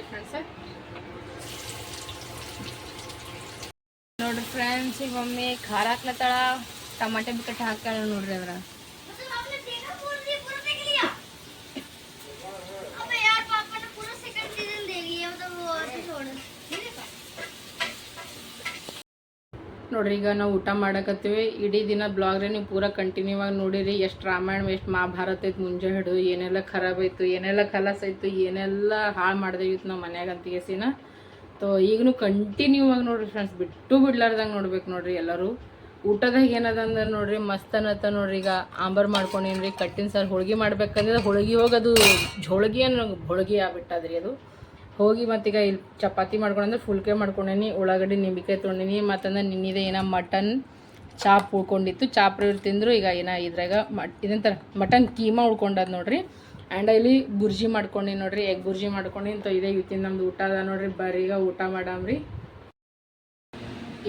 ಫ್ರೆಂಡ್ಸ್ ನೋಡ್ರಿ ಫ್ರೆಂಡ್ಸ್ ಈಗ ಮಮ್ಮಿ ಖಾರ ಹಾಕ್ಲತ್ತಾಳ ಟಮಾಟೆ ಬಿ ಕಟ್ ಹಾಕ್ತಾಳ ನೋಡ್ರಿ ಅದ್ರ ನೋಡ್ರಿ, ಈಗ ನಾವು ಊಟ ಮಾಡಕತ್ತೀವಿ. ಇಡೀ ದಿನ ಬ್ಲಾಗ್ರೆ ನೀವು ಪೂರ ಕಂಟಿನ್ಯೂ ಆಗಿ ನೋಡಿರಿ, ಎಷ್ಟು ರಾಮಾಯಣ, ಎಷ್ಟು ಮಹಾಭಾರತ ಐತೆ, ಮುಂಜೆ ಹಿಡು ಏನೆಲ್ಲ ಖರಾಬ್ ಐತು, ಏನೆಲ್ಲ ಕಲಸ ಐತು, ಏನೆಲ್ಲ ಹಾಳು ಮಾಡ್ದೇವಿತ್ತು ನಾವು ಮನ್ಯಾಗ ಅಂತಿಗೆಸಿನ ತೋ, ಈಗನು ಕಂಟಿನ್ಯೂ ಆಗಿ ನೋಡ್ರಿ ಫ್ರೆಂಡ್ಸ್ ಬಿಟ್ಟು ಬಿಡ್ಲಾರ್ದಂಗೆ ನೋಡ್ಬೇಕು ನೋಡ್ರಿ ಎಲ್ಲರೂ. ಊಟದಾಗ ಏನದ ಅಂದ್ರೆ ನೋಡ್ರಿ, ಮಸ್ತ್ ಅನ್ನತ್ತ ನೋಡ್ರಿ, ಈಗ ಆಂಬರ್ ಮಾಡ್ಕೊಂಡೇನ್ರಿ, ಕಟ್ಟಿನ ಸರ್ ಹೋಳ್ಗೆ ಮಾಡ್ಬೇಕಂದ್ರೆ ಹೋಳ್ಗೆ ಹೋಗೋದು ಜೋಳ್ಗಿ ಅನ್ನೋ ಹೋಳ್ಗೆ ಆಗ್ಬಿಟ್ಟದ್ರಿ ಅದು. ಹೋಗಿ ಮತ್ತೀಗ ಇಲ್ಲಿ ಚಪಾತಿ ಮಾಡ್ಕೊಂಡಂದ್ರೆ ಫುಲ್ಕೆ ಮಾಡ್ಕೊಂಡೇನಿ, ಉಳ್ಳಾಗಡ್ಡಿ ನಿಂಬಿಕಾಯಿ ತೊಗೊಂಡಿನಿ ಮತ್ತಂದ್ರೆ ನಿನ್ನಿದೆ ಏನೋ ಮಟನ್ ಚಾಪ್ ಉಳ್ಕೊಂಡಿತ್ತು ಚಾಪ್ ಇವ್ರು ತಿಂದರು, ಈಗ ಏನ ಇದ್ರಾಗ ಮಟ್ ಇದಂತಾರೆ ಮಟನ್ ಕೀಮಾ ಉಳ್ಕೊಂಡದ್ ನೋಡ್ರಿ. ಆ್ಯಂಡ್ ಇಲ್ಲಿ ಬುರ್ಜಿ ಮಾಡ್ಕೊಂಡಿ ನೋಡ್ರಿ ಎಗ್ ಬುರ್ಜಿ ಮಾಡ್ಕೊಂಡು ಇಂತ ಇದೆ ಇವತ್ತಿನ ನಮ್ದು ಊಟ ಅದ ನೋಡ್ರಿ ಬರೀಗ ಊಟ ಮಾಡಾಮ್ರಿ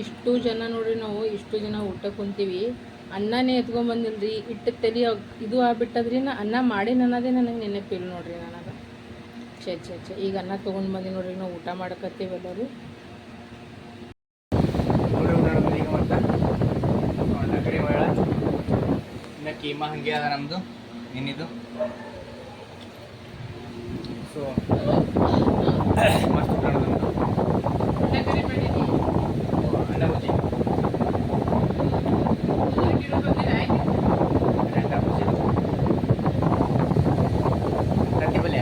ಇಷ್ಟು ಜನ ನೋಡ್ರಿ ನಾವು, ಇಷ್ಟು ಜನ ಊಟ ಕುಂತೀವಿ. ಅನ್ನನೇ ಎತ್ಕೊಂಡ್ಬಂದಿಲ್ರಿ ಇಟ್ಟು ತಲಿ ಇದು ಆಗ್ಬಿಟ್ಟದ್ರಿ ನಾ ಅನ್ನ ಮಾಡಿ ಅನ್ನೋದೇ ನನಗೆ ನೆನಪಿಲ್ಲ ನೋಡ್ರಿ ನನಗೆ ಛೇ ಛೇ ಛೇ, ಈಗ ಅನ್ನ ತೊಗೊಂಡು ಬಂದಿ ನೋಡ್ರಿ, ನಾವು ಊಟ ಮಾಡಕತ್ತೀವಿ ಎಲ್ಲರೂ. ಇನ್ನು ಹಂಗೆ ಅದ ನಮ್ಮದು ನಿನ್ನಿದು. ಸೊ ಮಸ್ತ್ ಊಟ ನಮ್ಮದು ಅನ್ನ ಬಜ್ಜಿ ರೆಂಡ ಬಜ್ಜಿ ತತ್ತಿ ಪಲ್ಯ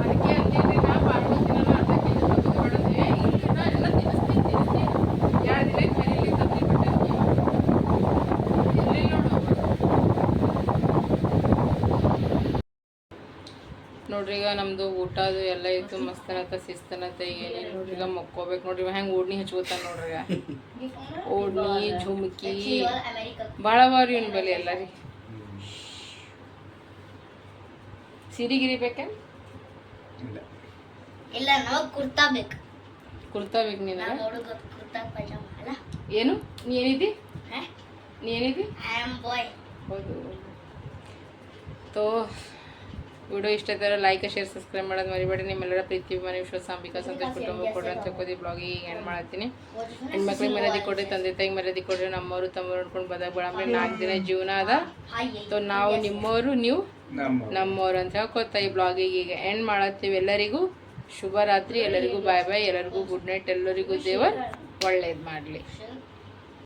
ಅದಕ್ಕೆ ಅಂತೀನಿ ನಾ ಪಾರ್ವತಿನ ಅರ್ಧ ಕೆ ಜಿ ತಗೊಂಡು ಬಿಡೋದೆ ಇಲ್ಲ ನಾ ಎಲ್ಲ ತಿನ್ನಿಸ್ತೀನಿ ತಿನ್ನಿಸ್ತೀನಿ ಎರಡು ದಿನ ಕರೀಲಿ ತತ್ತಿ ಬಿಟ್ಟಕ್ಕೆ ಎಲ್ಲಿ ನೋಡು ನೋಡ್ರಿ ಈಗ ನಮ್ದು ಊಟ ಅದು ಎಲ್ಲ ಇತ್ತು ಮಸ್ತನತ ಶಿಸ್ತನತ ಏನೇನು ನೋಡ್ರಿ ಈಗ ಮಕ್ಕೋಬೇಕು ನೋಡ್ರಿ ಹೆಂಗ್ ಓಡ್ನಿ ಹಚ್ಕೋತಾನ ನೋಡ್ರಿ ಈಗ. ಓಡ್ನಿ ಝುಮ್ಕಿ ಭಾಳ ಬಾರಿ ಇವ್ನ ಬಲಿ ಎಲ್ಲ ರೀ. ಸಿರಿಗಿರಿ ಬೇಕೇನ್ ಇಲ್ಲ. ಇಲ್ಲ ನಾವು ಕುರ್ತಾ ಬೇಕು. ಕುರ್ತಾ ಬೇಕು ನೀನು ಹುಡುಗ ಕುರ್ತಾ ಪೈಜಾಮ ಅಲ್ಲ. ಏನು? ನೀ ಏನಿದ್ದಿ? ನೀ ಏನಿದ್ದಿ? ಐ ಆಮ್ ಬಾಯ್ ಹೌದು. ತೋ ವಿಡಿಯೋ ಇಷ್ಟ ಥರ ಲೈಕ್ ಶೇರ್ ಸಬ್ಸ್ಕ್ರೈಬ್ ಮಾಡೋದು ಮರಿಬೇಡಿ. ನಿಮ್ಮೆಲ್ಲರ ಪ್ರೀತಿ ಮನೆ ವಿಶ್ವಾಸ ಅಂಬಿಕಾ ಸಂತೋಷ ಕುಟುಂಬ ಕೊಡ್ರಿ ಅಂತ ಕೋದಿ ಬ್ಲಾಗ್ ಈಗ ಎಂಡ್ ಮಾಡ್ತೀನಿ ಹೆಣ್ಮಕ್ಳಿಗೆ ಮರ್ಯಾದೆ ಕೊಡ್ರಿ ತಂದೆ ತಾಯಿಗೆ ಮರ್ಯಾದೆ ಕೊಡ್ರಿ ನಮ್ಮವರು ತಮ್ಮವ್ರು ನೋಡ್ಕೊಂಡು ಬದಾಗ ಆಮೇಲೆ ನಾಲ್ಕು ದಿನ ಜೀವನ ಅದ. ಸೊ ನಾವು ನಿಮ್ಮವರು ನೀವು ನಮ್ಮ ನಮ್ಮವ್ರು ಅಂತ ಹೇಳ್ಕೊತ ಈ ಬ್ಲಾಗಿಗೆ ಈಗ ಎಂಡ್ ಮಾಡತ್ತೀವಿ ಎಲ್ಲರಿಗೂ? ಶುಭರಾತ್ರಿ ಎಲ್ಲರಿಗೂ ಬಾಯ್ ಬಾಯ್ ಎಲ್ಲರಿಗೂ ಗುಡ್ ನೈಟ್ ಎಲ್ಲರಿಗೂ ದೇವರ್ ಒಳ್ಳೇದು ಮಾಡಲಿ.